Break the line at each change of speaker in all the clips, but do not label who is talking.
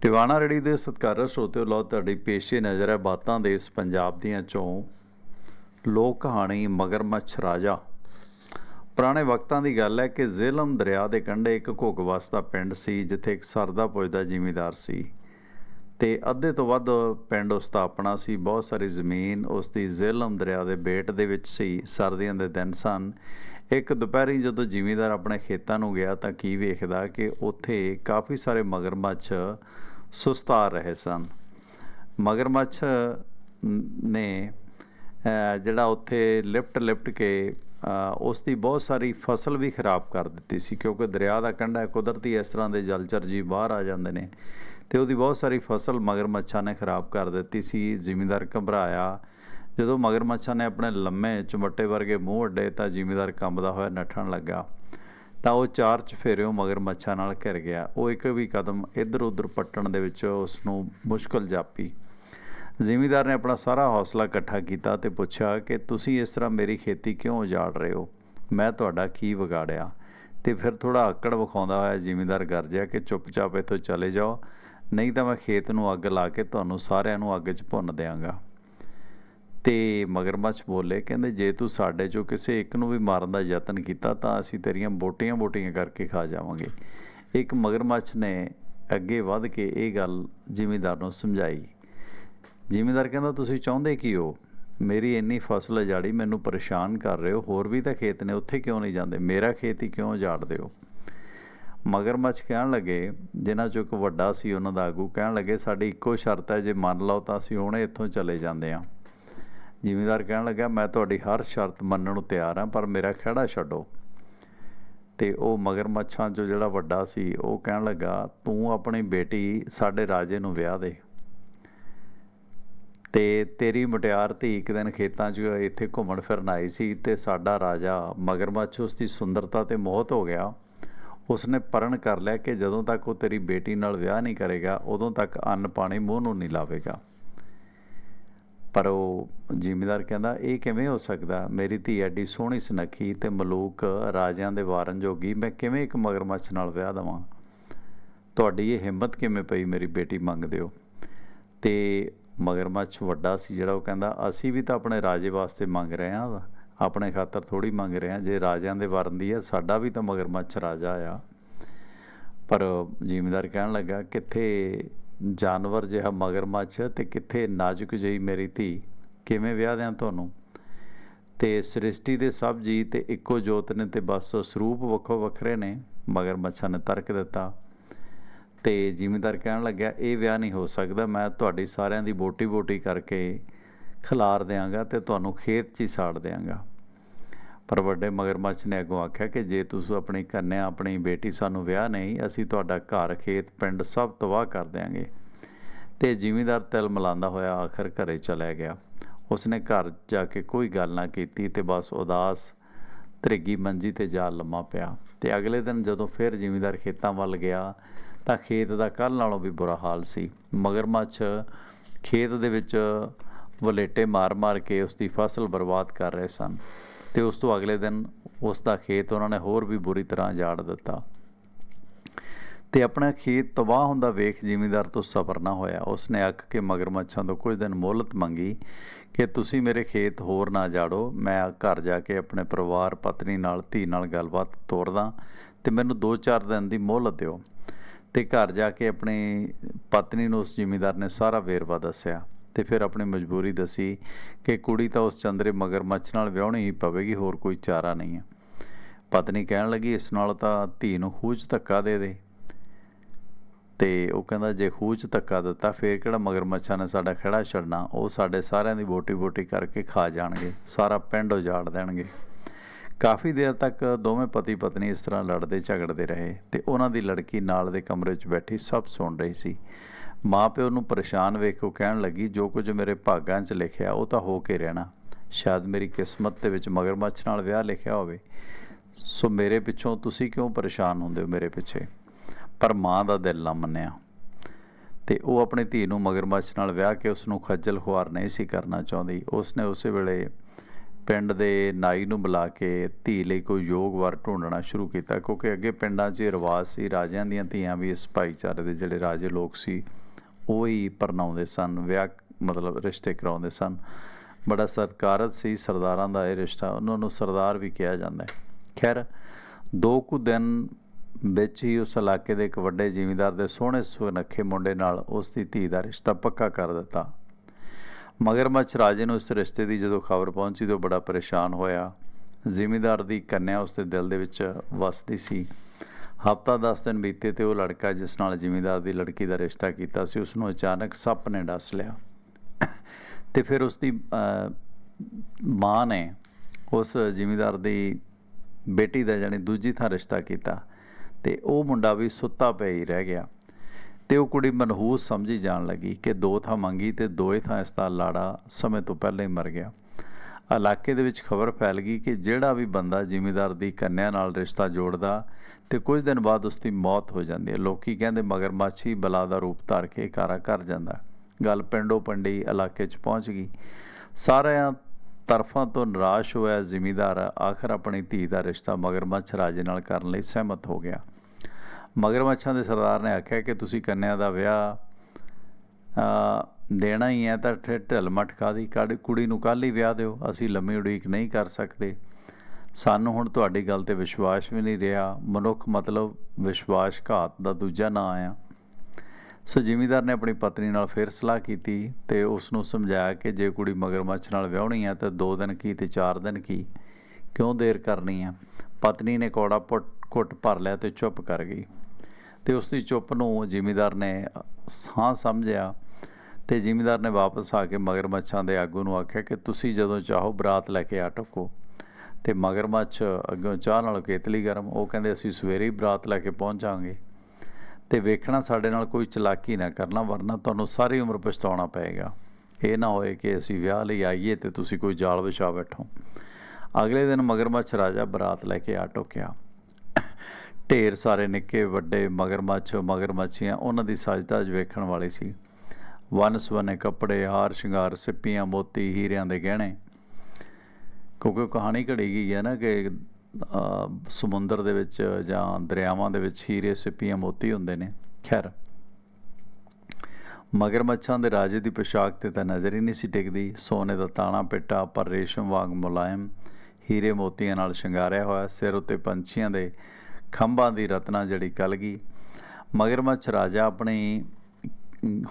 ਟਿਵਾਣਾ ਰੇੜੀ ਦੇ ਸਤਿਕਾਰਤ ਸਰੋਤਿਓ ਲੋ ਤੁਹਾਡੀ ਪੇਸ਼ੇ ਨਜ਼ਰ ਹੈ ਬਾਤਾਂ ਦੇਸ ਪੰਜਾਬ ਦੀਆਂ ਚੋਂ। ਲੋਕ ਕਹਾਣੀ, ਮਗਰਮੱਛ ਰਾਜਾ। ਪੁਰਾਣੇ ਵਕਤਾਂ ਦੀ ਗੱਲ ਹੈ ਕਿ ਜ਼ੇਲਮ ਦਰਿਆ ਦੇ ਕੰਢੇ ਇੱਕ ਘੁੱਗ ਵਸਦਾ ਪਿੰਡ ਸੀ, ਜਿੱਥੇ ਇੱਕ ਸਰਦਾ ਪੁੱਜਦਾ ਜ਼ਿਮੀਂਦਾਰ ਸੀ। ਤੇ ਅੱਧੇ ਤੋਂ ਵੱਧ ਪਿੰਡ ਉਸ ਦਾ ਆਪਣਾ ਸੀ। ਬਹੁਤ ਸਾਰੀ ਜ਼ਮੀਨ ਉਸ ਦੀ ਜ਼ੇਲਮ ਦਰਿਆ ਦੇ ਬੇਟ ਦੇ ਵਿੱਚ ਸੀ। ਸਰਦੀਆਂ ਦੇ ਦਿਨ ਸਨ। ਇੱਕ ਦੁਪਹਿਰੀ ਜਦੋਂ ਜ਼ਿਮੀਂਦਾਰ ਆਪਣੇ ਖੇਤਾਂ ਨੂੰ ਗਿਆ ਤਾਂ ਕੀ ਵੇਖਦਾ ਕਿ ਉੱਥੇ ਕਾਫੀ ਸਾਰੇ ਮਗਰਮੱਛ ਸੁਸਤਾ ਰਹੇ ਸਨ। ਮਗਰਮੱਛ ਨੇ ਜਿਹੜਾ ਉੱਥੇ ਲਿਫਟ ਲਿਫਟ ਕੇ ਉਸ ਦੀ ਬਹੁਤ ਸਾਰੀ ਫਸਲ ਵੀ ਖਰਾਬ ਕਰ ਦਿੱਤੀ ਸੀ ਕਿਉਂਕਿ ਦਰਿਆ ਦਾ ਕੰਢਾ ਕੁਦਰਤੀ ਇਸ ਤਰ੍ਹਾਂ ਦੇ ਜਲਚਰ ਜੀ ਬਾਹਰ ਆ ਜਾਂਦੇ ਨੇ ਤੇ ਉਹਦੀ ਬਹੁਤ ਸਾਰੀ ਫਸਲ ਮਗਰਮੱਛਾਂ ਨੇ ਖਰਾਬ ਕਰ ਦਿੱਤੀ ਸੀ। ਜ਼ਿਮੀਂਦਾਰ ਘਬਰਾਇਆ ਜਦੋਂ ਮਗਰਮੱਛਾਂ ਨੇ ਆਪਣੇ ਲੰਮੇ ਚਮੱਟੇ ਵਰਗੇ ਮੂੰਹ ਅੱਡੇ ਤਾਂ ਜ਼ਿਮੀਦਾਰ ਕੰਬਦਾ ਹੋਇਆ ਨੱਠਣ ਲੱਗਾ, ਤਾਂ ਉਹ ਚਾਰ ਚਫੇਰਿਓਂ ਮਗਰਮੱਛਾਂ ਨਾਲ ਘਿਰ ਗਿਆ। ਉਹ ਇੱਕ ਵੀ ਕਦਮ ਇੱਧਰ ਉੱਧਰ ਪੱਟਣ ਦੇ ਵਿੱਚ ਉਸ ਨੂੰ ਮੁਸ਼ਕਲ ਜਾਪੀ। ਜ਼ਿਮੀਦਾਰ ਨੇ ਆਪਣਾ ਸਾਰਾ ਹੌਸਲਾ ਇਕੱਠਾ ਕੀਤਾ ਤੇ ਪੁੱਛਿਆ ਕਿ ਤੁਸੀਂ ਇਸ ਤਰ੍ਹਾਂ ਮੇਰੀ ਖੇਤੀ ਕਿਉਂ ਉਜਾੜ ਰਹੇ ਹੋ? ਮੈਂ ਤੁਹਾਡਾ ਕੀ ਵਿਗਾੜਿਆ? ਤੇ ਫਿਰ ਥੋੜਾ ਆਕੜ ਵਿਖਾਉਂਦਾ ਹੋਇਆ ਜ਼ਿਮੀਂਦਾਰ ਗਰਜਿਆ ਕਿ ਚੁੱਪਚਾਪ ਇੱਥੋਂ ਚਲੇ ਜਾਓ, ਨਹੀਂ ਤਾਂ ਮੈਂ ਖੇਤ ਨੂੰ ਅੱਗ ਲਾ ਕੇ ਤੁਹਾਨੂੰ ਸਾਰਿਆਂ ਨੂੰ ਅੱਗ 'ਚ ਭੁੰਨ ਦਿਆਂਗਾ। ਤੇ ਮਗਰਮੱਛ ਬੋਲੇ, ਕਹਿੰਦੇ, ਜੇ ਤੂੰ ਸਾਡੇ ਚੋਂ ਕਿਸੇ ਇੱਕ ਨੂੰ ਵੀ ਮਾਰਨ ਦਾ ਯਤਨ ਕੀਤਾ, ਤਾਂ ਅਸੀਂ ਤੇਰੀਆਂ ਬੋਟੀਆਂ ਬੋਟੀਆਂ ਕਰਕੇ ਖਾ ਜਾਵਾਂਗੇ। ਇੱਕ ਮਗਰਮੱਛ ਨੇ ਅੱਗੇ ਵੱਧ ਕੇ ਇਹ ਗੱਲ ਜ਼ਿਮੀਂਦਾਰ ਨੂੰ ਸਮਝਾਈ। ਜ਼ਿਮੀਂਦਾਰ ਕਹਿੰਦਾ, ਤੁਸੀਂ ਚਾਹੁੰਦੇ ਕੀ ਹੋ? ਮੇਰੀ ਇੰਨੀ ਫਸਲ ਉਜਾੜੀ ਮੈਨੂੰ ਪਰੇਸ਼ਾਨ ਕਰ ਰਹੇ ਹੋ। ਹੋਰ ਵੀ ਤਾਂ ਖੇਤ ਨੇ, ਉੱਥੇ ਕਿਉਂ ਨਹੀਂ ਜਾਂਦੇ? ਮੇਰਾ ਖੇਤ ਹੀ ਕਿਉਂ ਉਜਾੜਦੇ ਹੋ ਮਗਰਮੱਛ ਕਹਿਣ ਲੱਗੇ, ਜਿਨ੍ਹਾਂ ਚੋਂ ਇੱਕ ਵੱਡਾ ਸੀ, ਉਹਨਾਂ ਦਾ ਆਗੂ ਕਹਿਣ ਲੱਗੇ, ਸਾਡੀ ਇੱਕੋ ਸ਼ਰਤ ਹੈ, ਜੇ ਮੰਨ ਲਓ ਤਾਂ ਅਸੀਂ ਹੁਣੇ ਇੱਥੋਂ ਚਲੇ ਜਾਂਦੇ ਹਾਂ ਜ਼ਿਮੀਂਦਾਰ ਕਹਿਣ ਲੱਗਾ, ਮੈਂ ਤੁਹਾਡੀ ਹਰ ਸ਼ਰਤ ਮੰਨਣ ਨੂੰ ਤਿਆਰ ਹਾਂ, ਪਰ ਮੇਰਾ ਖਹਿੜਾ ਛੱਡੋ। ਤੇ ਉਹ ਮਗਰਮੱਛਾਂ 'ਚੋਂ ਜਿਹੜਾ ਵੱਡਾ ਸੀ, ਉਹ ਕਹਿਣ ਲੱਗਾ, ਤੂੰ ਆਪਣੀ ਬੇਟੀ ਸਾਡੇ ਰਾਜੇ ਨੂੰ ਵਿਆਹ ਦੇ। ਤੇ ਤੇਰੀ ਮੁਟਿਆਰ ਧੀ ਇੱਕ ਦਿਨ ਖੇਤਾਂ 'ਚ ਇੱਥੇ ਘੁੰਮਣ ਫਿਰਨ ਆਈ ਸੀ ਤੇ ਸਾਡਾ ਰਾਜਾ ਮਗਰਮੱਛ ਉਸ ਦੀ ਸੁੰਦਰਤਾ ਤੇ ਮੋਹਤ ਹੋ ਗਿਆ। ਉਸਨੇ ਪਰਣ ਕਰ ਲਿਆ ਕਿ ਜਦੋਂ ਤੱਕ ਉਹ ਤੇਰੀ ਬੇਟੀ ਨਾਲ ਵਿਆਹ ਨਹੀਂ ਕਰੇਗਾ, ਉਦੋਂ ਤੱਕ ਅੰਨ ਪਾਣੀ ਮੂੰਹ ਨੂੰ ਨਹੀਂ ਲਾਵੇਗਾ। ਪਰ ਉਹ ਜ਼ਿਮੀਦਾਰ ਕਹਿੰਦਾ, ਇਹ ਕਿਵੇਂ ਹੋ ਸਕਦਾ? ਮੇਰੀ ਧੀ ਐਡੀ ਸੋਹਣੀ ਸੁਨੱਖੀ ਤੇ ਮਲੂਕ ਰਾਜਿਆਂ ਦੇ ਵਾਰਨ ਜੋਗੀ, ਮੈਂ ਕਿਵੇਂ ਇੱਕ ਮਗਰਮੱਛ ਨਾਲ ਵਿਆਹ ਦੇਵਾਂ? ਤੁਹਾਡੀ ਇਹ ਹਿੰਮਤ ਕਿਵੇਂ ਪਈ ਮੇਰੀ ਬੇਟੀ ਮੰਗਦੇ ਹੋ ਤੇ ਮਗਰਮੱਛ ਵੱਡਾ ਸੀ ਜਿਹੜਾ ਉਹ ਕਹਿੰਦਾ, ਅਸੀਂ ਵੀ ਤਾਂ ਆਪਣੇ ਰਾਜੇ ਵਾਸਤੇ ਮੰਗ ਰਹੇ ਹਾਂ, ਆਪਣੇ ਖਾਤਰ ਥੋੜੀ ਮੰਗ ਰਹੇ ਹਾਂ, ਜੇ ਰਾਜਿਆਂ ਦੇ ਵਰਨ ਦੀ ਹੈ, ਸਾਡਾ ਵੀ ਤਾਂ ਮਗਰਮੱਛ ਰਾਜਾ ਆ। ਪਰ ਜ਼ਿਮੀਦਾਰ ਕਹਿਣ ਲੱਗਾ, ਕਿੱਥੇ ਜਾਨਵਰ ਜਿਹਾ ਮਗਰਮੱਛ ਤੇ ਕਿੱਥੇ ਨਾਜ਼ੁਕ ਜਿਹੀ ਮੇਰੀ ਧੀ। ਕਿਵੇਂ ਵਿਆਹ ਦਿਆਂ ਤੁਹਾਨੂੰ? ਤੇ ਸ੍ਰਿਸ਼ਟੀ ਦੇ ਸਭ ਜੀ ਤੇ ਇੱਕੋ ਜੋਤ ਨੇ ਤੇ ਬਸ ਉਹ ਸਰੂਪ ਵੱਖੋ ਵੱਖਰੇ ਨੇ, ਮਗਰਮੱਛਾਂ ਨੇ ਤਰਕ ਦਿੱਤਾ। ਤੇ ਜ਼ਿਮੀਂਦਾਰ ਕਹਿਣ ਲੱਗਿਆ, ਇਹ ਵਿਆਹ ਨਹੀਂ ਹੋ ਸਕਦਾ, ਮੈਂ ਤੁਹਾਡੀ ਸਾਰਿਆਂ ਦੀ ਬੋਟੀ ਬੋਟੀ ਕਰਕੇ ਖਿਲਾਰ ਦਿਆਂਗਾ ਤੇ ਤੁਹਾਨੂੰ ਖੇਤ 'ਚ ਹੀ ਸਾੜ ਦਿਆਂਗਾ। ਪਰ ਵੱਡੇ ਮਗਰਮੱਛ ਨੇ ਅੱਗੋਂ ਆਖਿਆ ਕਿ ਜੇ ਤੁਸੀਂ ਆਪਣੀ ਕੰਨਿਆ ਆਪਣੀ ਬੇਟੀ ਸਾਨੂੰ ਵਿਆਹ ਨਹੀਂ, ਅਸੀਂ ਤੁਹਾਡਾ ਘਰ, ਖੇਤ, ਪਿੰਡ ਸਭ ਤਬਾਹ ਕਰ ਦਿਆਂਗੇ। ਤੇ ਜ਼ਿਮੀਂਦਾਰ ਤਿਲ ਮਲਾਂਦਾ ਹੋਇਆ ਆਖਰ ਘਰੇ ਚਲਾ ਗਿਆ। ਉਸਨੇ ਘਰ ਜਾ ਕੇ ਕੋਈ ਗੱਲ ਨਾ ਕੀਤੀ ਤੇ ਬਸ ਉਦਾਸ ਤ੍ਰਿਗੀ ਮੰਜੀ ਤੇ ਜਾ ਲੰਮਾ ਪਿਆ। ਤੇ ਅਗਲੇ ਦਿਨ ਜਦੋਂ ਫਿਰ ਜ਼ਿਮੀਂਦਾਰ ਖੇਤਾਂ ਵੱਲ ਗਿਆ, ਤਾਂ ਖੇਤ ਦਾ ਕੱਲ ਨਾਲੋਂ ਵੀ ਬੁਰਾ ਹਾਲ ਸੀ। ਮਗਰਮੱਛ ਖੇਤ ਦੇ ਵਿੱਚ ਵਲੇਟੇ ਮਾਰ-ਮਾਰ ਕੇ ਉਸ ਦੀ ਫਸਲ ਬਰਬਾਦ ਕਰ ਰਹੇ ਸਨ। ਤੇ ਉਸ ਤੋਂ ਅਗਲੇ ਦਿਨ ਉਸ ਦਾ ਖੇਤ ਉਹਨਾਂ ਨੇ ਹੋਰ ਵੀ ਬੁਰੀ ਤਰ੍ਹਾਂ ਜਾੜ ਦਿੱਤਾ। ਤੇ ਆਪਣਾ ਖੇਤ ਤਬਾਹ ਹੁੰਦਾ ਵੇਖ ਜ਼ਿਮੀਂਦਾਰ ਤੋਂ ਸਬਰ ਨਾ ਹੋਇਆ। ਉਸਨੇ ਅੱਕ ਕੇ ਮਗਰਮੱਛਾਂ ਤੋਂ ਕੁਝ ਦਿਨ ਮੋਹਲਤ ਮੰਗੀ ਕਿ ਤੁਸੀਂ ਮੇਰੇ ਖੇਤ ਹੋਰ ਨਾ ਜਾੜੋ, ਮੈਂ ਘਰ ਜਾ ਕੇ ਆਪਣੇ ਪਰਿਵਾਰ, ਪਤਨੀ ਨਾਲ, ਧੀ ਨਾਲ ਗੱਲਬਾਤ ਤੋਰਦਾ ਤੇ ਮੈਨੂੰ 2-4 ਦਿਨ ਦੀ ਮੋਹਲਤ ਦਿਓ। ਤੇ ਘਰ ਜਾ ਕੇ ਆਪਣੀ ਪਤਨੀ ਨੂੰ ਉਸ ਜ਼ਿਮੀਂਦਾਰ ਨੇ ਸਾਰਾ ਵੇਰਵਾ ਦੱਸਿਆ। ਤੇ ਫਿਰ ਆਪਣੀ ਮਜਬੂਰੀ ਦੱਸੀ ਕਿ ਕੁੜੀ ਤਾਂ ਉਸ ਚੰਦਰੇ ਮਗਰਮੱਛ ਨਾਲ ਵਿਆਹਣੀ ਹੀ ਪਵੇਗੀ, ਹੋਰ ਕੋਈ ਚਾਰਾ ਨਹੀਂ ਹੈ ਪਤਨੀ ਕਹਿਣ ਲੱਗੀ, ਇਸ ਨਾਲ ਤਾਂ ਧੀ ਨੂੰ ਖੂਚ ਧੱਕਾ ਦੇ ਦੇ। ਤੇ ਉਹ ਕਹਿੰਦਾ, ਜੇ ਖੂਚ ਧੱਕਾ ਦਿੱਤਾ, ਫੇਰ ਕਿਹੜਾ ਮਗਰਮੱਛਾਂ ਨੇ ਸਾਡਾ ਖੜਾ ਛੱਡਣਾ? ਉਹ ਸਾਡੇ ਸਾਰਿਆਂ ਦੀ ਬੋਟੀ ਬੋਟੀ ਕਰਕੇ ਖਾ ਜਾਣਗੇ, ਸਾਰਾ ਪਿੰਡ ਉਜਾੜ ਦੇਣਗੇ। ਕਾਫੀ ਦੇਰ ਤੱਕ ਦੋਵੇਂ ਪਤੀ ਪਤਨੀ ਇਸ ਤਰ੍ਹਾਂ ਲੜਦੇ ਝਗੜਦੇ ਰਹੇ ਤੇ ਉਹਨਾਂ ਦੀ ਲੜਕੀ ਨਾਲ ਦੇ ਕਮਰੇ 'ਚ ਬੈਠੀ ਸਭ ਸੁਣ ਰਹੀ ਸੀ। ਮਾਂ ਪਿਓ ਨੂੰ ਪਰੇਸ਼ਾਨ ਵੇਖ ਕੇ ਕਹਿਣ ਲੱਗੀ, ਜੋ ਕੁਝ ਮੇਰੇ ਭਾਗਾਂ 'ਚ ਲਿਖਿਆ ਉਹ ਤਾਂ ਹੋ ਕੇ ਰਹਿਣਾ। ਸ਼ਾਇਦ ਮੇਰੀ ਕਿਸਮਤ ਦੇ ਵਿੱਚ ਮਗਰਮੱਛ ਨਾਲ ਵਿਆਹ ਲਿਖਿਆ ਹੋਵੇ। ਸੋ ਮੇਰੇ ਪਿੱਛੋਂ ਤੁਸੀਂ ਕਿਉਂ ਪਰੇਸ਼ਾਨ ਹੁੰਦੇ ਹੋ ਮੇਰੇ ਪਿੱਛੇ? ਪਰ ਮਾਂ ਦਾ ਦਿਲ ਨਾ ਮੰਨਿਆ। ਤੇ ਉਹ ਆਪਣੀ ਧੀ ਨੂੰ ਮਗਰਮੱਛ ਨਾਲ ਵਿਆਹ ਕੇ ਉਸ ਨੂੰ ਖੱਜਲ ਖੁਆਰ ਨਹੀਂ ਸੀ ਕਰਨਾ ਚਾਹੁੰਦੀ। ਉਸ ਨੇ ਉਸੇ ਵੇਲੇ ਪਿੰਡ ਦੇ ਨਾਈ ਨੂੰ ਬੁਲਾ ਕੇ ਧੀ ਲਈ ਕੋਈ ਯੋਗ ਵਰ ਢੂੰਡਣਾ ਸ਼ੁਰੂ ਕੀਤਾ, ਕਿਉਂਕਿ ਅੱਗੇ ਪਿੰਡਾਂ 'ਚ ਰਿਵਾਜ ਸੀ, ਰਾਜਿਆਂ ਦੀਆਂ ਧੀਆਂ ਵੀ ਇਸ ਭਾਈਚਾਰੇ ਦੇ ਜਿਹੜੇ ਰਾਜੇ ਲੋਕ ਸੀ ਉਹ ਹੀ ਪਰਨਾਉਂਦੇ ਸਨ, ਵਿਆਹ ਮਤਲਬ ਰਿਸ਼ਤੇ ਕਰਾਉਂਦੇ ਸਨ। ਬੜਾ ਸਤਿਕਾਰਤ ਸੀ ਸਰਦਾਰਾਂ ਦਾ ਇਹ ਰਿਸ਼ਤਾ, ਉਹਨਾਂ ਨੂੰ ਸਰਦਾਰ ਵੀ ਕਿਹਾ ਜਾਂਦਾ ਹੈ। ਖੈਰ, ਦੋ ਕੁ ਦਿਨ ਵਿੱਚ ਹੀ ਉਸ ਇਲਾਕੇ ਦੇ ਇੱਕ ਵੱਡੇ ਜ਼ਿਮੀਂਦਾਰ ਦੇ ਸੋਹਣੇ ਸੁਨੱਖੇ ਮੁੰਡੇ ਨਾਲ ਉਸ ਦੀ ਧੀ ਦਾ ਰਿਸ਼ਤਾ ਪੱਕਾ ਕਰ ਦਿੱਤਾ। ਮਗਰਮੱਛ ਰਾਜੇ ਨੂੰ ਇਸ ਰਿਸ਼ਤੇ ਦੀ ਜਦੋਂ ਖਬਰ ਪਹੁੰਚੀ ਤਾਂ ਉਹ ਬੜਾ ਪਰੇਸ਼ਾਨ ਹੋਇਆ। ਜ਼ਿਮੀਂਦਾਰ ਦੀ ਕੰਨਿਆ ਉਸ ਦੇ ਦਿਲ ਦੇ ਵਿੱਚ ਵਸਦੀ ਸੀ। ਹਫਤਾ 10 ਦਿਨ ਬੀਤੇ ਤੇ ਉਹ ਲੜਕਾ ਜਿਸ ਨਾਲ ਜ਼ਿਮੀਂਦਾਰ ਦੀ ਲੜਕੀ ਦਾ ਰਿਸ਼ਤਾ ਕੀਤਾ ਸੀ, ਉਸ ਨੂੰ ਅਚਾਨਕ ਸੱਪ ਨੇ ਡਸ ਲਿਆ। ਤੇ ਫਿਰ ਉਸ ਦੀ ਮਾਂ ਨੇ ਉਸ ਜ਼ਿਮੀਂਦਾਰ ਦੀ ਬੇਟੀ ਦਾ ਜਾਨੀ ਦੂਜੀ ਥਾਂ ਰਿਸ਼ਤਾ ਕੀਤਾ ਤੇ ਉਹ ਮੁੰਡਾ ਵੀ ਸੁੱਤਾ ਪਿਆ ਹੀ ਰਹਿ ਗਿਆ। ਤੇ ਉਹ ਕੁੜੀ ਮਨਹੂਸ ਸਮਝੀ ਜਾਣ ਲੱਗੀ ਕਿ ਦੋ ਥਾਂ ਮੰਗੀ ਤੇ ਦੋਏ ਥਾਂ ਇਸ ਦਾ ਲਾੜਾ ਸਮੇਂ ਤੋਂ ਪਹਿਲਾਂ ਹੀ ਮਰ ਗਿਆ। ਇਲਾਕੇ ਦੇ ਵਿੱਚ ਖਬਰ ਫੈਲ ਗਈ ਕਿ ਜਿਹੜਾ ਵੀ ਬੰਦਾ ਜ਼ਿਮੀਂਦਾਰ ਦੀ ਕੰਨਿਆ ਨਾਲ ਰਿਸ਼ਤਾ ਜੋੜਦਾ ਤੇ ਕੁਝ ਦਿਨ ਬਾਅਦ ਉਸ ਦੀ ਮੌਤ ਹੋ ਜਾਂਦੀ ਹੈ। ਲੋਕੀ ਕਹਿੰਦੇ ਮਗਰਮੱਛ ਹੀ ਬਲਾ ਦਾ ਰੂਪ ਧਾਰ ਕੇ ਕਾਰਾ ਕਰ ਜਾਂਦਾ। ਗੱਲ ਪਿੰਡੋ ਪੰਡੀ ਇਲਾਕੇ 'ਚ ਪਹੁੰਚ ਗਈ। ਸਾਰਿਆਂ ਤਰਫਾਂ ਤੋਂ ਨਿਰਾਸ਼ ਹੋਇਆ ਜ਼ਿਮੀਂਦਾਰ ਆਖਰ ਆਪਣੀ ਧੀ ਦਾ ਰਿਸ਼ਤਾ ਮਗਰਮੱਛ ਰਾਜੇ ਨਾਲ ਕਰਨ ਲਈ ਸਹਿਮਤ ਹੋ ਗਿਆ। ਮਗਰਮੱਛਾਂ ਦੇ ਸਰਦਾਰ ਨੇ ਆਖਿਆ ਕਿ ਤੁਸੀਂ ਕੰਨਿਆ ਦਾ ਵਿਆਹ ਦੇਣਾ ਹੀ ਹੈ ਤਾਂ ਠ- ਢਿੱਲ ਮੱਠ ਕਾਦੀ ਕੁੜੀ ਨੂੰ ਕੱਲ੍ਹ ਹੀ ਵਿਆਹ ਦਿਓ। ਅਸੀਂ ਲੰਮੀ ਉਡੀਕ ਨਹੀਂ ਕਰ ਸਕਦੇ। ਸਾਨੂੰ ਹੁਣ ਤੁਹਾਡੀ ਗੱਲ ਤੇ ਵਿਸ਼ਵਾਸ ਵੀ ਨਹੀਂ ਰਿਹਾ। ਮਨੁੱਖ ਮਤਲਬ ਵਿਸ਼ਵਾਸਘਾਤ ਦਾ ਦੂਜਾ ਨਾਂ ਆਇਆ ਸੋ ਜ਼ਿਮੀਦਾਰ ਨੇ ਆਪਣੀ ਪਤਨੀ ਨਾਲ ਫਿਰ ਸਲਾਹ ਕੀਤੀ ਤੇ ਉਸ ਨੂੰ ਸਮਝਾਇਆ ਕਿ ਜੇ ਕੁੜੀ ਮਗਰਮੱਛ ਨਾਲ ਵਿਆਹਣੀ ਹੈ ਤਾਂ 2 ਦਿਨ ਕੀ ਤੇ 4 ਦਿਨ ਕੀ? ਕਿਉਂ ਦੇਰ ਕਰਨੀ ਹੈ? ਪਤਨੀ ਨੇ ਕੋੜਾ ਪੁੱਟ ਘੁੱਟ ਭਰ ਲਿਆ ਤੇ ਚੁੱਪ ਕਰ ਗਈ। ਤੇ ਉਸ ਦੀ ਚੁੱਪ ਨੂੰ ਜ਼ਿਮੀਦਾਰ ਨੇ ਹਾਂ ਸਮਝਿਆ। ਤੇ ਜ਼ਿਮੀਂਦਾਰ ਨੇ ਵਾਪਸ ਆ ਕੇ ਮਗਰਮੱਛਾਂ ਦੇ ਆਗੂ ਨੂੰ ਆਖਿਆ ਕਿ ਤੁਸੀਂ ਜਦੋਂ ਚਾਹੋ ਬਰਾਤ ਲੈ ਕੇ ਆ ਟੱਕੋ। ਤੇ ਮਗਰਮੱਛ ਅੱਗੋਂ ਚਾਹ ਨਾਲ ਕੇਤਲੀ ਗਰਮ, ਉਹ ਕਹਿੰਦੇ, ਅਸੀਂ ਸਵੇਰੇ ਹੀ ਬਰਾਤ ਲੈ ਕੇ ਪਹੁੰਚਾਂਗੇ ਤੇ ਵੇਖਣਾ ਸਾਡੇ ਨਾਲ ਕੋਈ ਚਲਾਕੀ ਨਾ ਕਰਨਾ, ਵਰਨਾ ਤੁਹਾਨੂੰ ਸਾਰੀ ਉਮਰ ਪਛਤਾਉਣਾ ਪਏਗਾ। ਇਹ ਨਾ ਹੋਏ ਕਿ ਅਸੀਂ ਵਿਆਹ ਲਈ ਆਈਏ ਤੇ ਤੁਸੀਂ ਕੋਈ ਜਾਲ ਵਿਛਾ ਬੈਠੋ। ਅਗਲੇ ਦਿਨ ਮਗਰਮੱਛ ਰਾਜਾ ਬਰਾਤ ਲੈ ਕੇ ਆ ਟੋਕਿਆ। ਢੇਰ ਸਾਰੇ ਨਿੱਕੇ, ਵੱਡੇ ਮਗਰਮੱਛ, ਮਗਰਮੱਛੀਆਂ ਉਹਨਾਂ ਦੀ ਸਜਧਜ ਵੇਖਣ ਵਾਲੇ ਸੀ। ਵੰਨ ਸੁਵੰਨੇ ਕੱਪੜੇ, ਹਾਰ ਸ਼ਿੰਗਾਰ, ਸਿੱਪੀਆਂ, ਮੋਤੀ, ਹੀਰਿਆਂ ਦੇ ਗਹਿਣੇ। ਕਿਉਂਕਿ ਉਹ ਕਹਾਣੀ ਘੜੀ ਗਈ ਹੈ ਨਾ ਕਿ ਸਮੁੰਦਰ ਦੇ ਵਿੱਚ ਜਾਂ ਦਰਿਆਵਾਂ ਦੇ ਵਿੱਚ ਹੀਰੇ, ਸਿੱਪੀਆਂ, ਮੋਤੀ ਹੁੰਦੇ ਨੇ। ਖੈਰ, ਮਗਰਮੱਛਾਂ ਦੇ ਰਾਜੇ ਦੀ ਪੋਸ਼ਾਕ ਤੇ ਤਾਂ ਨਜ਼ਰ ਹੀ ਨਹੀਂ ਸੀ ਟਿਕਦੀ। ਸੋਨੇ ਦਾ ਤਾਣਾ ਪਿੱਟਾ, ਪਰ ਰੇਸ਼ਮ ਵਾਂਗ ਮੁਲਾਇਮ, ਹੀਰੇ, ਮੋਤੀਆਂ ਨਾਲ ਸ਼ਿੰਗਾਰਿਆ ਹੋਇਆ, ਸਿਰ ਉੱਤੇ ਪੰਛੀਆਂ ਦੇ ਖੰਭਾਂ ਦੀ ਰਤਨਾ ਜੜੀ ਕਲਗੀ ਮਗਰਮੱਛ ਰਾਜਾ ਆਪਣੀ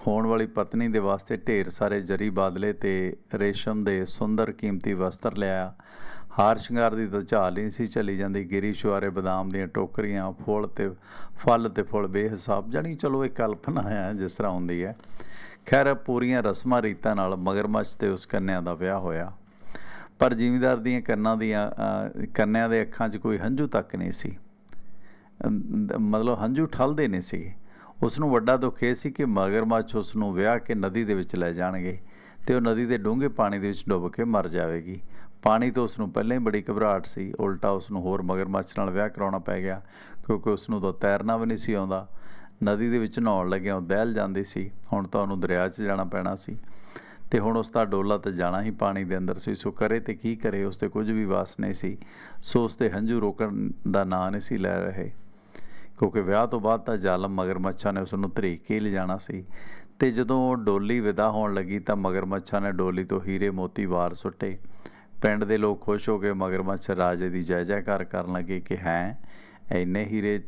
ਹੋਣ ਵਾਲੀ ਪਤਨੀ ਦੇ ਵਾਸਤੇ ਢੇਰ ਸਾਰੇ ਜਰੀ ਬਾਦਲੇ ਤੇ ਰੇਸ਼ਮ ਦੇ ਸੁੰਦਰ ਕੀਮਤੀ ਵਸਤਰ ਲਿਆ ਹਾਰ ਸ਼ਿੰਗਾਰ ਦੀ ਤਾਂ ਝਾਲ ਨਹੀਂ ਸੀ ਚੱਲੀ ਜਾਂਦੀ ਗਿਰੀ ਸ਼ੁਆਰੇ ਬਦਾਮ ਦੀਆਂ ਟੋਕਰੀਆਂ ਫੁੱਲ ਤੇ ਫਲ ਤੇ ਫੁੱਲ ਬੇਹਿਸਾਬ। ਜਾਣੀ ਚਲੋ ਇਹ ਕਲਪਨਾ ਹੈ ਜਿਸ ਤਰ੍ਹਾਂ ਹੁੰਦੀ ਹੈ। ਖੈਰ ਪੂਰੀਆਂ ਰਸਮਾਂ ਰੀਤਾਂ ਨਾਲ ਮਗਰਮੱਛ ਤੇ ਉਸ ਕੰਨਿਆ ਦਾ ਵਿਆਹ ਹੋਇਆ। ਪਰ ਜ਼ਿਮੀਦਾਰ ਦੀਆਂ ਕੰਨਾਂ ਦੀਆਂ ਅ, ਕੰਨਿਆ ਦੇ ਅੱਖਾਂ 'ਚ ਕੋਈ ਹੰਝੂ ਤੱਕ ਨਹੀਂ ਸੀ। ਮਤਲਬ ਹੰਝੂ ਠਲਦੇ ਨਹੀਂ ਸੀ। ਉਸ ਨੂੰ ਵੱਡਾ ਦੁੱਖ ਇਹ ਸੀ ਕਿ ਮਗਰਮੱਛ ਉਸ ਨੂੰ ਵਿਆਹ ਕੇ ਨਦੀ ਦੇ ਵਿੱਚ ਲੈ ਜਾਣਗੇ ਤੇ ਉਹ ਨਦੀ ਦੇ ਡੂੰਘੇ ਪਾਣੀ ਦੇ ਵਿੱਚ ਡੁੱਬ ਕੇ ਮਰ ਜਾਵੇਗੀ। ਪਾਣੀ ਤੋਂ ਉਸ ਨੂੰ ਪਹਿਲਾਂ ਹੀ ਬੜੀ ਘਬਰਾਹਟ ਸੀ। ਉਲਟਾ ਉਸ ਨੂੰ ਹੋਰ ਮਗਰਮੱਛ ਨਾਲ ਵਿਆਹ ਕਰਾਉਣਾ ਪੈ ਗਿਆ, ਕਿਉਂਕਿ ਉਸ ਨੂੰ ਤਾਂ ਤੈਰਨਾ ਵੀ ਨਹੀਂ ਸੀ ਆਉਂਦਾ। ਨਦੀ ਦੇ ਵਿੱਚ ਨਹਾਉਣ ਲੱਗਿਆ ਉਹ ਦਹਿਲ ਜਾਂਦੀ ਸੀ। ਹੁਣ ਤਾਂ ਉਹਨੂੰ ਦਰਿਆ 'ਚ ਜਾਣਾ ਪੈਣਾ ਸੀ। ਤੇ ਹੁਣ ਉਸ ਦਾ ਡੋਲਾ ਤਾਂ ਜਾਣਾ ਹੀ ਪਾਣੀ ਦੇ ਅੰਦਰ ਸੀ। ਸੋ ਕਰੇ ਤੇ ਕੀ ਕਰੇ ਉਸ ਤੇ ਕੁਝ ਵੀ ਵਾਸ ਨਹੀਂ ਸੀ। ਸੋ ਉਸ ਦੇ ਹੰਝੂ ਰੋਕਣ ਦਾ ਨਾਂ ਨਹੀਂ ਸੀ ਲੈ ਰਹੇ। ਕਿਉਂਕਿ ਵਿਆਹ ਤੋਂ ਬਾਅਦ ਤਾਂ ਜ਼ਾਲਮ ਮਗਰਮੱਛਾਂ ਨੇ ਉਸ ਨੂੰ ਧਰੀਕ ਕੇ ਲਿਜਾਣਾ ਸੀ। ਤੇ ਜਦੋਂ ਉਹ ਡੋਲੀ ਵਿਦਾ ਹੋਣ ਲੱਗੀ ਤਾਂ ਮਗਰਮੱਛਾਂ ਨੇ ਡੋਲੀ ਤੋਂ ਹੀਰੇ ਮੋਤੀ ਵਾਰ ਸੁੱਟੇ। ਪਿੰਡ ਦੇ ਲੋਕ ਖੁਸ਼ ਹੋ ਕੇ ਮਗਰਮੱਛ ਰਾਜੇ ਦੀ ਜੈ ਜੈਕਾਰ ਕਰਨ ਲੱਗੇ ਕਿ ਹੈ, ਇੰਨੇ ਹੀਰੇ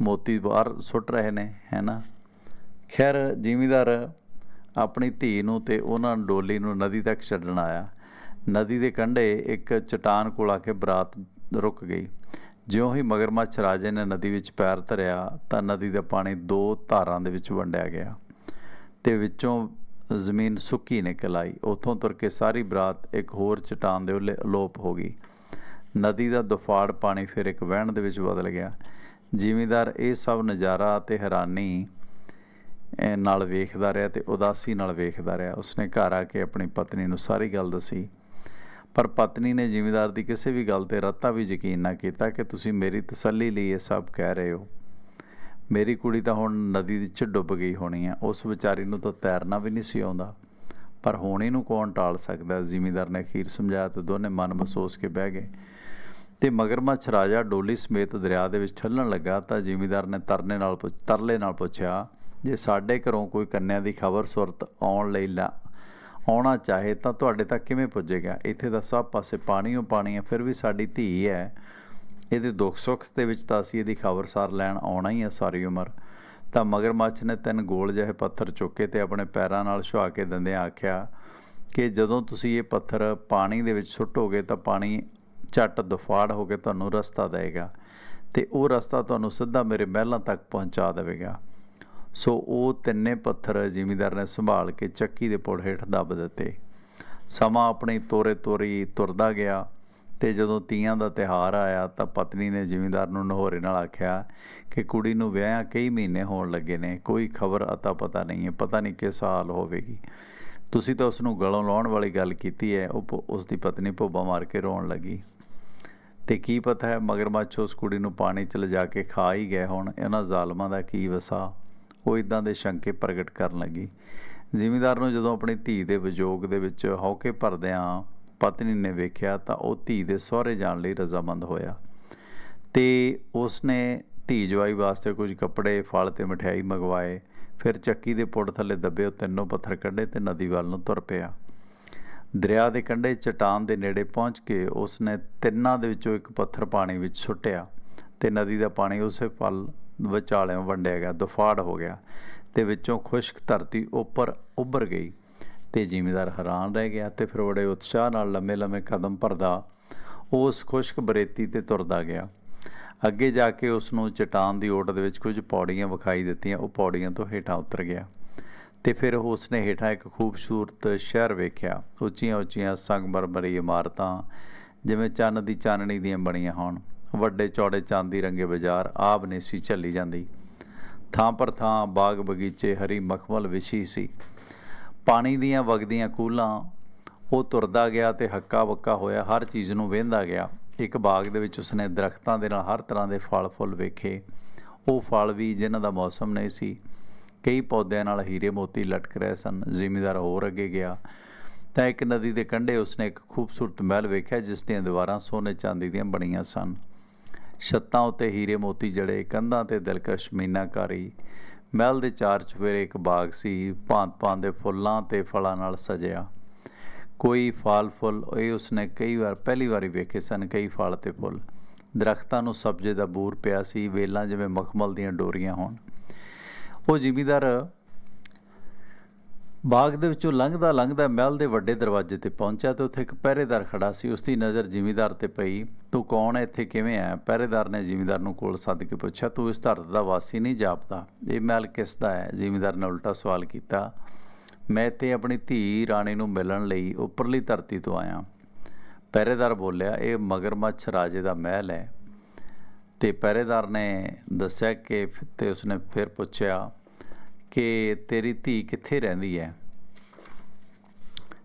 ਮੋਤੀ ਬਾਹਰ ਸੁੱਟ ਰਹੇ ਨੇ ਹੈ ਨਾ ਖੈਰ, ਜ਼ਿਮੀਦਾਰ ਆਪਣੀ ਧੀ ਨੂੰ ਤੇ ਉਹਨਾਂ ਡੋਲੀ ਨੂੰ ਨਦੀ ਤੱਕ ਛੱਡਣ ਆਇਆ। ਨਦੀ ਦੇ ਕੰਢੇ ਇੱਕ ਚਟਾਨ ਕੋਲ ਆ ਕੇ ਬਰਾਤ ਰੁਕ ਗਈ। ਜਿਉਂ ਹੀ ਮਗਰਮੱਛ ਰਾਜੇ ਨੇ ਨਦੀ ਵਿੱਚ ਪੈਰ ਧਰਿਆ, ਤਾਂ ਨਦੀ ਦਾ ਪਾਣੀ ਦੋ ਧਾਰਾਂ ਦੇ ਵਿੱਚ ਵੰਡਿਆ ਗਿਆ ਤੇ ਵਿੱਚੋਂ ਜ਼ਮੀਨ ਸੁੱਕੀ ਨਿਕਲ ਆਈ। ਉੱਥੋਂ ਤੁਰ ਕੇ ਸਾਰੀ ਬਰਾਤ ਇੱਕ ਹੋਰ ਚਟਾਨ ਦੇ ਉੱਲੇ ਅਲੋਪ ਹੋ ਗਈ। ਨਦੀ ਦਾ ਦੁਫਾੜ ਪਾਣੀ ਫਿਰ ਇੱਕ ਵਹਿਣ ਦੇ ਵਿੱਚ ਬਦਲ ਗਿਆ। ਜ਼ਿਮੀਂਦਾਰ ਇਹ ਸਭ ਨਜ਼ਾਰਾ ਤੇ ਹੈਰਾਨੀ ਨਾਲ ਵੇਖਦਾ ਰਿਹਾ ਤੇ ਉਦਾਸੀ ਨਾਲ ਵੇਖਦਾ ਰਿਹਾ। ਉਸਨੇ ਘਰ ਆ ਕੇ ਆਪਣੀ ਪਤਨੀ ਨੂੰ ਸਾਰੀ ਗੱਲ ਦੱਸੀ। ਪਰ ਪਤਨੀ ਨੇ ਜ਼ਿਮੀਦਾਰ ਦੀ ਕਿਸੇ ਵੀ ਗੱਲ ਤੇ ਰੱਤਾ ਵੀ ਯਕੀਨ ਨਾ ਕੀਤਾ ਕਿ ਤੁਸੀਂ ਮੇਰੀ ਤਸੱਲੀ ਲਈ ਇਹ ਸਭ ਕਹਿ ਰਹੇ ਹੋ। ਮੇਰੀ ਕੁੜੀ ਤਾਂ ਹੁਣ ਨਦੀ ਵਿੱਚ ਡੁੱਬ ਗਈ ਹੋਣੀ ਆ ਉਸ ਵਿਚਾਰੀ ਨੂੰ ਤਾਂ ਤੈਰਨਾ ਵੀ ਨਹੀਂ ਸੀ ਆਉਂਦਾ। ਪਰ ਹੋਣੀ ਨੂੰ ਕੌਣ ਟਾਲ ਸਕਦਾ? ਜ਼ਿਮੀਦਾਰ ਨੇ ਅਖੀਰ ਸਮਝਾਇਆ ਤੇ ਦੋਨੇ ਮਨ ਮਹਿਸੂਸ ਕੇ ਬਹਿ ਗਏ। ਤੇ ਮਗਰਮੱਛ ਰਾਜਾ ਡੋਲੀ ਸਮੇਤ ਦਰਿਆ ਦੇ ਵਿੱਚ ਠੱਲਣ ਲੱਗਾ ਤਾਂ ਜ਼ਿਮੀਦਾਰ ਨੇ ਤਰਨੇ ਨਾਲ ਪੁੱਛ- ਤਰਲੇ ਨਾਲ ਪੁੱਛਿਆ, ਜੇ ਸਾਡੇ ਘਰੋਂ ਕੋਈ ਕੰਨਿਆ ਦੀ ਖਬਰ ਸੁਰਤ ਆਉਣ ਲਈ ਲਾ ਆਉਣਾ ਚਾਹੇ ਤਾਂ ਤੁਹਾਡੇ ਤੱਕ ਕਿਵੇਂ ਪੁੱਜੇਗਾ? ਇੱਥੇ ਤਾਂ ਸਭ ਪਾਸੇ ਪਾਣੀ ਓ ਪਾਣੀ ਹੈ, ਫਿਰ ਵੀ ਸਾਡੀ ਧੀ ਹੈ। ਇਹਦੇ ਦੁੱਖ ਸੁੱਖ ਦੇ ਵਿੱਚ ਤਾਂ ਅਸੀਂ ਇਹਦੀ ਖਬਰਸਾਰ ਲੈਣ ਆਉਣਾ ਹੀ ਹੈ ਸਾਰੀ ਉਮਰ। ਤਾਂ ਮਗਰਮੱਛ ਨੇ ਤਿੰਨ ਗੋਲ ਜਿਹੇ ਪੱਥਰ ਚੁੱਕੇ ਤੇ ਆਪਣੇ ਪੈਰਾਂ ਨਾਲ ਛੁਆ ਕੇ ਦੰਦਿਆਂ ਆਖਿਆ ਕਿ ਜਦੋਂ ਤੁਸੀਂ ਇਹ ਪੱਥਰ ਪਾਣੀ ਦੇ ਵਿੱਚ ਸੁੱਟੋਗੇ ਤਾਂ ਪਾਣੀ ਝੱਟ ਦੁਫਾੜ ਹੋ ਕੇ ਤੁਹਾਨੂੰ ਰਸਤਾ ਦੇਵੇਗਾ ਤੇ ਉਹ ਰਸਤਾ ਤੁਹਾਨੂੰ ਸਿੱਧਾ ਮੇਰੇ ਮਹਿਲਾਂ ਤੱਕ ਪਹੁੰਚਾ ਦੇਵੇਗਾ। ਸੋ ਉਹ ਤਿੰਨੇ ਪੱਥਰ ਜ਼ਿਮੀਦਾਰ ਨੇ ਸੰਭਾਲ ਕੇ ਚੱਕੀ ਦੇ ਪੁੜ ਹੇਠ ਦੱਬ ਦਿੱਤੇ। ਸਮਾਂ ਆਪਣੇ ਤੋਰੇ ਤੋਰੀ ਤੁਰਦਾ ਗਿਆ ਤੇ ਜਦੋਂ ਤੀਆਂ ਦਾ ਤਿਹਾਰ ਆਇਆ ਤਾਂ ਪਤਨੀ ਨੇ ਜ਼ਿਮੀਂਦਾਰ ਨੂੰ ਨਹੋਰੇ ਨਾਲ ਆਖਿਆ ਕਿ ਕੁੜੀ ਨੂੰ ਵਿਆਹ ਕਈ ਮਹੀਨੇ ਹੋਣ ਲੱਗੇ ਨੇ, ਕੋਈ ਖਬਰ ਅਤਾ ਪਤਾ ਨਹੀਂ ਹੈ, ਪਤਾ ਨਹੀਂ ਕਿਸ ਹਾਲ ਹੋਵੇਗੀ। ਤੁਸੀਂ ਤਾਂ ਉਸ ਨੂੰ ਗਲੋਂ ਲਾਉਣ ਵਾਲੀ ਗੱਲ ਕੀਤੀ ਹੈ, ਉਹ ਪ- ਉਸ ਦੀ ਪਤਨੀ ਭੁੱਬਾ ਮਾਰ ਕੇ ਰੋਣ ਲੱਗੀ। ਤੇ ਕੀ ਪਤਾ ਹੈ, ਮਗਰਮੱਛ ਉਸ ਕੁੜੀ ਨੂੰ ਪਾਣੀ 'ਚ ਲਿਜਾ ਕੇ ਖਾ ਹੀ ਗਏ ਹੁਣ, ਇਹਨਾਂ ਜ਼ਾਲਮਾਂ ਦਾ ਕੀ ਵਸਾ। ਉਹ ਇਦਾਂ ਦੇ ਸ਼ੰਕੇ ਪ੍ਰਗਟ ਕਰਨ ਲੱਗੀ। ਜ਼ਿਮੀਦਾਰ ਨੂੰ ਜਦੋਂ ਆਪਣੀ ਧੀ ਦੇ ਵਿਜੋਗ ਦੇ ਵਿੱਚ ਹੌਕੇ ਭਰਦਿਆਂ ਪਤਨੀ ਨੇ ਵੇਖਿਆ ਤਾਂ ਉਹ ਧੀ ਦੇ ਸਹੁਰੇ ਜਾਣ ਲਈ ਰਜ਼ਾਮੰਦ ਹੋਇਆ ਤੇ ਉਸ ਨੇ ਧੀ ਜਵਾਈ ਵਾਸਤੇ ਕੁਝ ਕੱਪੜੇ, ਫਲ ਤੇ ਮਠਿਆਈ ਮੰਗਵਾਏ। ਫਿਰ ਚੱਕੀ ਦੇ ਪੁੱਟ ਥੱਲੇ ਦੱਬੇ ਉਹ ਤਿੰਨੋਂ ਪੱਥਰ ਕੱਢੇ ਤੇ ਨਦੀ ਵੱਲ ਨੂੰ ਤੁਰ ਪਿਆ। ਦਰਿਆ ਦੇ ਕੰਢੇ ਚਟਾਨ ਦੇ ਨੇੜੇ ਪਹੁੰਚ ਕੇ ਉਸ ਨੇ ਤਿੰਨਾਂ ਦੇ ਵਿੱਚੋਂ ਇੱਕ ਪੱਥਰ ਪਾਣੀ ਵਿੱਚ ਸੁੱਟਿਆ ਤੇ ਨਦੀ ਦਾ ਪਾਣੀ ਉਸੇ ਪਲ ਵਿਚਾਲਿਓਂ ਵੰਡਿਆ ਗਿਆ, ਦੁਫਾੜ ਹੋ ਗਿਆ ਤੇ ਵਿੱਚੋਂ ਖੁਸ਼ਕ ਧਰਤੀ ਉੱਪਰ ਉੱਭਰ ਗਈ ਤੇ ਜ਼ਿਮੀਦਾਰ ਹੈਰਾਨ ਰਹਿ ਗਿਆ ਤੇ ਫਿਰ ਬੜੇ ਉਤਸ਼ਾਹ ਨਾਲ ਲੰਮੇ ਲੰਮੇ ਕਦਮ ਭਰਦਾ ਉਸ ਖੁਸ਼ਕ ਬਰੇਤੀ ਤੇ ਤੁਰਦਾ ਗਿਆ। ਅੱਗੇ ਜਾ ਕੇ ਉਸ ਨੂੰ ਚਟਾਨ ਦੀ ਓਟ ਦੇ ਵਿੱਚ ਕੁਝ ਪੌੜੀਆਂ ਵਿਖਾਈ ਦਿੱਤੀਆਂ, ਉਹ ਪੌੜੀਆਂ ਤੋਂ ਹੇਠਾਂ ਉਤਰ ਗਿਆ ਤੇ ਫਿਰ ਉਸ ਨੇ ਹੇਠਾਂ ਇੱਕ ਖੂਬਸੂਰਤ ਸ਼ਹਿਰ ਵੇਖਿਆ ਉੱਚੀਆਂ ਉੱਚੀਆਂ ਸੰਗਮਰਮਰੀ ਇਮਾਰਤਾਂ, ਜਿਵੇਂ ਚੰਨ ਦੀ ਚਾਨਣੀ ਦੀਆਂ ਬਣੀਆਂ ਹੋਣ। ਵੱਡੇ ਚੌੜੇ ਚਾਂਦੀ ਰੰਗੇ ਬਾਜ਼ਾਰ ਆਬ ਨੇ ਸੀ ਚੱਲੀ ਜਾਂਦੀ। ਥਾਂ ਪਰ ਥਾਂ ਬਾਗ ਬਗੀਚੇ ਹਰੀ ਮਖਮਲ ਵਿਛੀ ਸੀ। ਪਾਣੀ ਦੀਆਂ ਵਗਦੀਆਂ ਕੂਲਾਂ, ਉਹ ਤੁਰਦਾ ਗਿਆ ਤੇ ਹੱਕਾ ਬੱਕਾ ਹੋਇਆ, ਹਰ ਚੀਜ਼ ਨੂੰ ਵੇਂਦਾ ਗਿਆ। ਇੱਕ ਬਾਗ ਦੇ ਵਿੱਚ ਉਸਨੇ ਦਰਖਤਾਂ ਦੇ ਨਾਲ ਹਰ ਤਰ੍ਹਾਂ ਦੇ ਫਲ ਫੁੱਲ ਵੇਖੇ। ਉਹ ਫਲ ਵੀ ਜਿਨ੍ਹਾਂ ਦਾ ਮੌਸਮ ਨਹੀਂ ਸੀ। ਕਈ ਪੌਦਿਆਂ ਨਾਲ ਹੀਰੇ ਮੋਤੀ ਲਟਕ ਰਹੇ ਸਨ, ਜ਼ਿਮੀਦਾਰ ਹੋਰ ਅੱਗੇ ਗਿਆ। ਤਾਂ ਇੱਕ ਨਦੀ ਦੇ ਕੰਢੇ ਉਸਨੇ ਇੱਕ ਖੂਬਸੂਰਤ ਮਹਿਲ ਵੇਖਿਆ, ਜਿਸ ਦੀਆਂ ਦੀਵਾਰਾਂ ਸੋਨੇ ਚਾਂਦੀ ਦੀਆਂ ਬਣੀਆਂ ਸਨ। ਛੱਤਾਂ ਉੱਤੇ ਹੀਰੇ ਮੋਤੀ ਜੜੇ, ਕੰਧਾਂ ਤੇ ਦਿਲਕਸ਼ ਮੀਨਾਕਾਰੀ। ਮਹਿਲ ਦੇ ਚਾਰ ਚੁਫੇਰੇ ਇੱਕ ਬਾਗ ਸੀ, ਭਾਂਤ-ਭਾਂਤ ਦੇ ਫੁੱਲਾਂ ਤੇ ਫਲਾਂ ਨਾਲ ਸਜਿਆ। ਕੋਈ ਫਲ ਫੁੱਲ, ਇਹ ਉਸਨੇ ਕਈ ਵਾਰ, ਪਹਿਲੀ ਵਾਰੀ ਵੇਖੇ ਸਨ ਕਈ ਫਲ ਤੇ ਫੁੱਲ। ਦਰਖਤਾਂ ਨੂੰ ਸਬਜ਼ੇ ਦਾ ਬੂਰ ਪਿਆ ਸੀ, ਵੇਲਾਂ ਜਿਵੇਂ ਮਖਮਲ ਦੀਆਂ ਡੋਰੀਆਂ ਹੋਣ। ਉਹ ਜ਼ਿਮੀਦਾਰ ਬਾਗ ਦੇ ਵਿੱਚੋਂ ਲੰਘਦਾ ਲੰਘਦਾ ਮਹਿਲ ਦੇ ਵੱਡੇ ਦਰਵਾਜ਼ੇ ਤੇ ਪਹੁੰਚਿਆ ਤੇ ਉੱਥੇ ਇੱਕ ਪਹਿਰੇਦਾਰ ਖੜਾ ਸੀ। ਉਸ ਦੀ ਨਜ਼ਰ ਜ਼ਿਮੀਂਦਾਰ ਤੇ ਪਈ। ਤੂੰ ਕੌਣ ਹੈ ਇੱਥੇ ਕਿਵੇਂ ਆਇਆ ਪਹਿਰੇਦਾਰ ਨੇ ਜ਼ਿਮੀਂਦਾਰ ਨੂੰ ਕੋਲ ਸੱਦ ਕੇ ਪੁੱਛਿਆ। ਤੂੰ ਇਸ ਧਰਤ ਦਾ ਵਾਸੀ ਨਹੀਂ, ਜਾਪਦਾ। ਇਹ ਮਹਿਲ ਕਿਸ ਦਾ ਹੈ ਜ਼ਿਮੀਦਾਰ ਨੇ ਉਲਟਾ ਸਵਾਲ ਕੀਤਾ। ਮੈਂ ਇੱਥੇ ਆਪਣੀ ਧੀ ਰਾਣੀ ਨੂੰ ਮਿਲਣ ਲਈ ਉੱਪਰਲੀ ਧਰਤੀ ਤੋਂ ਆਇਆ। ਪਹਿਰੇਦਾਰ ਬੋਲਿਆ, ਇਹ ਮਗਰਮੱਛ ਰਾਜੇ ਦਾ ਮਹਿਲ ਹੈ ਤੇ ਪਹਿਰੇਦਾਰ ਨੇ ਦੱਸਿਆ ਕਿ ਫ- ਤੇ ਉਸਨੇ ਫਿਰ ਪੁੱਛਿਆ ਕਿ ਤੇਰੀ ਧੀ ਕਿੱਥੇ ਰਹਿੰਦੀ ਹੈ?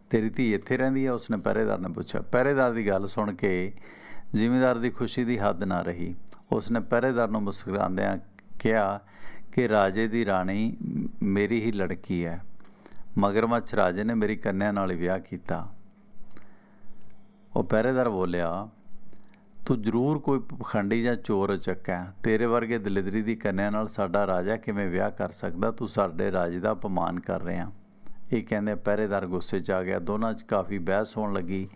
ਤੇਰੀ ਧੀ ਇੱਥੇ ਰਹਿੰਦੀ ਹੈ? ਉਸਨੇ ਪਹਿਰੇਦਾਰ ਨੇ ਪੁੱਛਿਆ। ਪਹਿਰੇਦਾਰ ਦੀ ਗੱਲ ਸੁਣ ਕੇ ਜ਼ਿਮੀਂਦਾਰ ਦੀ ਖੁਸ਼ੀ ਦੀ ਹੱਦ ਨਾ ਰਹੀ। ਉਸਨੇ ਪਹਿਰੇਦਾਰ ਨੂੰ ਮੁਸਕਰਾਉਂਦਿਆਂ ਕਿਹਾ ਕਿ ਰਾਜੇ ਦੀ ਰਾਣੀ ਮੇਰੀ ਹੀ ਲੜਕੀ ਹੈ। ਮਗਰਮੱਛ ਰਾਜੇ ਨੇ ਮੇਰੀ ਕੰਨਿਆ ਨਾਲ ਹੀ ਵਿਆਹ ਕੀਤਾ। ਉਹ ਪਹਿਰੇਦਾਰ ਬੋਲਿਆ ਤੂੰ ਜ਼ਰੂਰ ਕੋਈ ਪਖੰਡੀ ਜਾਂ ਚੋਰ ਚੱਕਾ ਹੈ। ਤੇਰੇ ਵਰਗੇ ਦਲਿਦਰੀ ਦੀ ਕੰਨਿਆ ਨਾਲ ਸਾਡਾ ਰਾਜਾ ਕਿਵੇਂ ਵਿਆਹ ਕਰ ਸਕਦਾ? ਤੂੰ ਸਾਡੇ ਰਾਜ ਦਾ ਅਪਮਾਨ ਕਰ ਰਿਹਾ। ਇਹ ਕਹਿੰਦੇ ਪਹਿਰੇਦਾਰ ਗੁੱਸੇ 'ਚ ਆ ਗਿਆ। ਦੋਨਾਂ 'ਚ ਕਾਫੀ ਬਹਿਸ ਹੋਣ ਲੱਗੀ।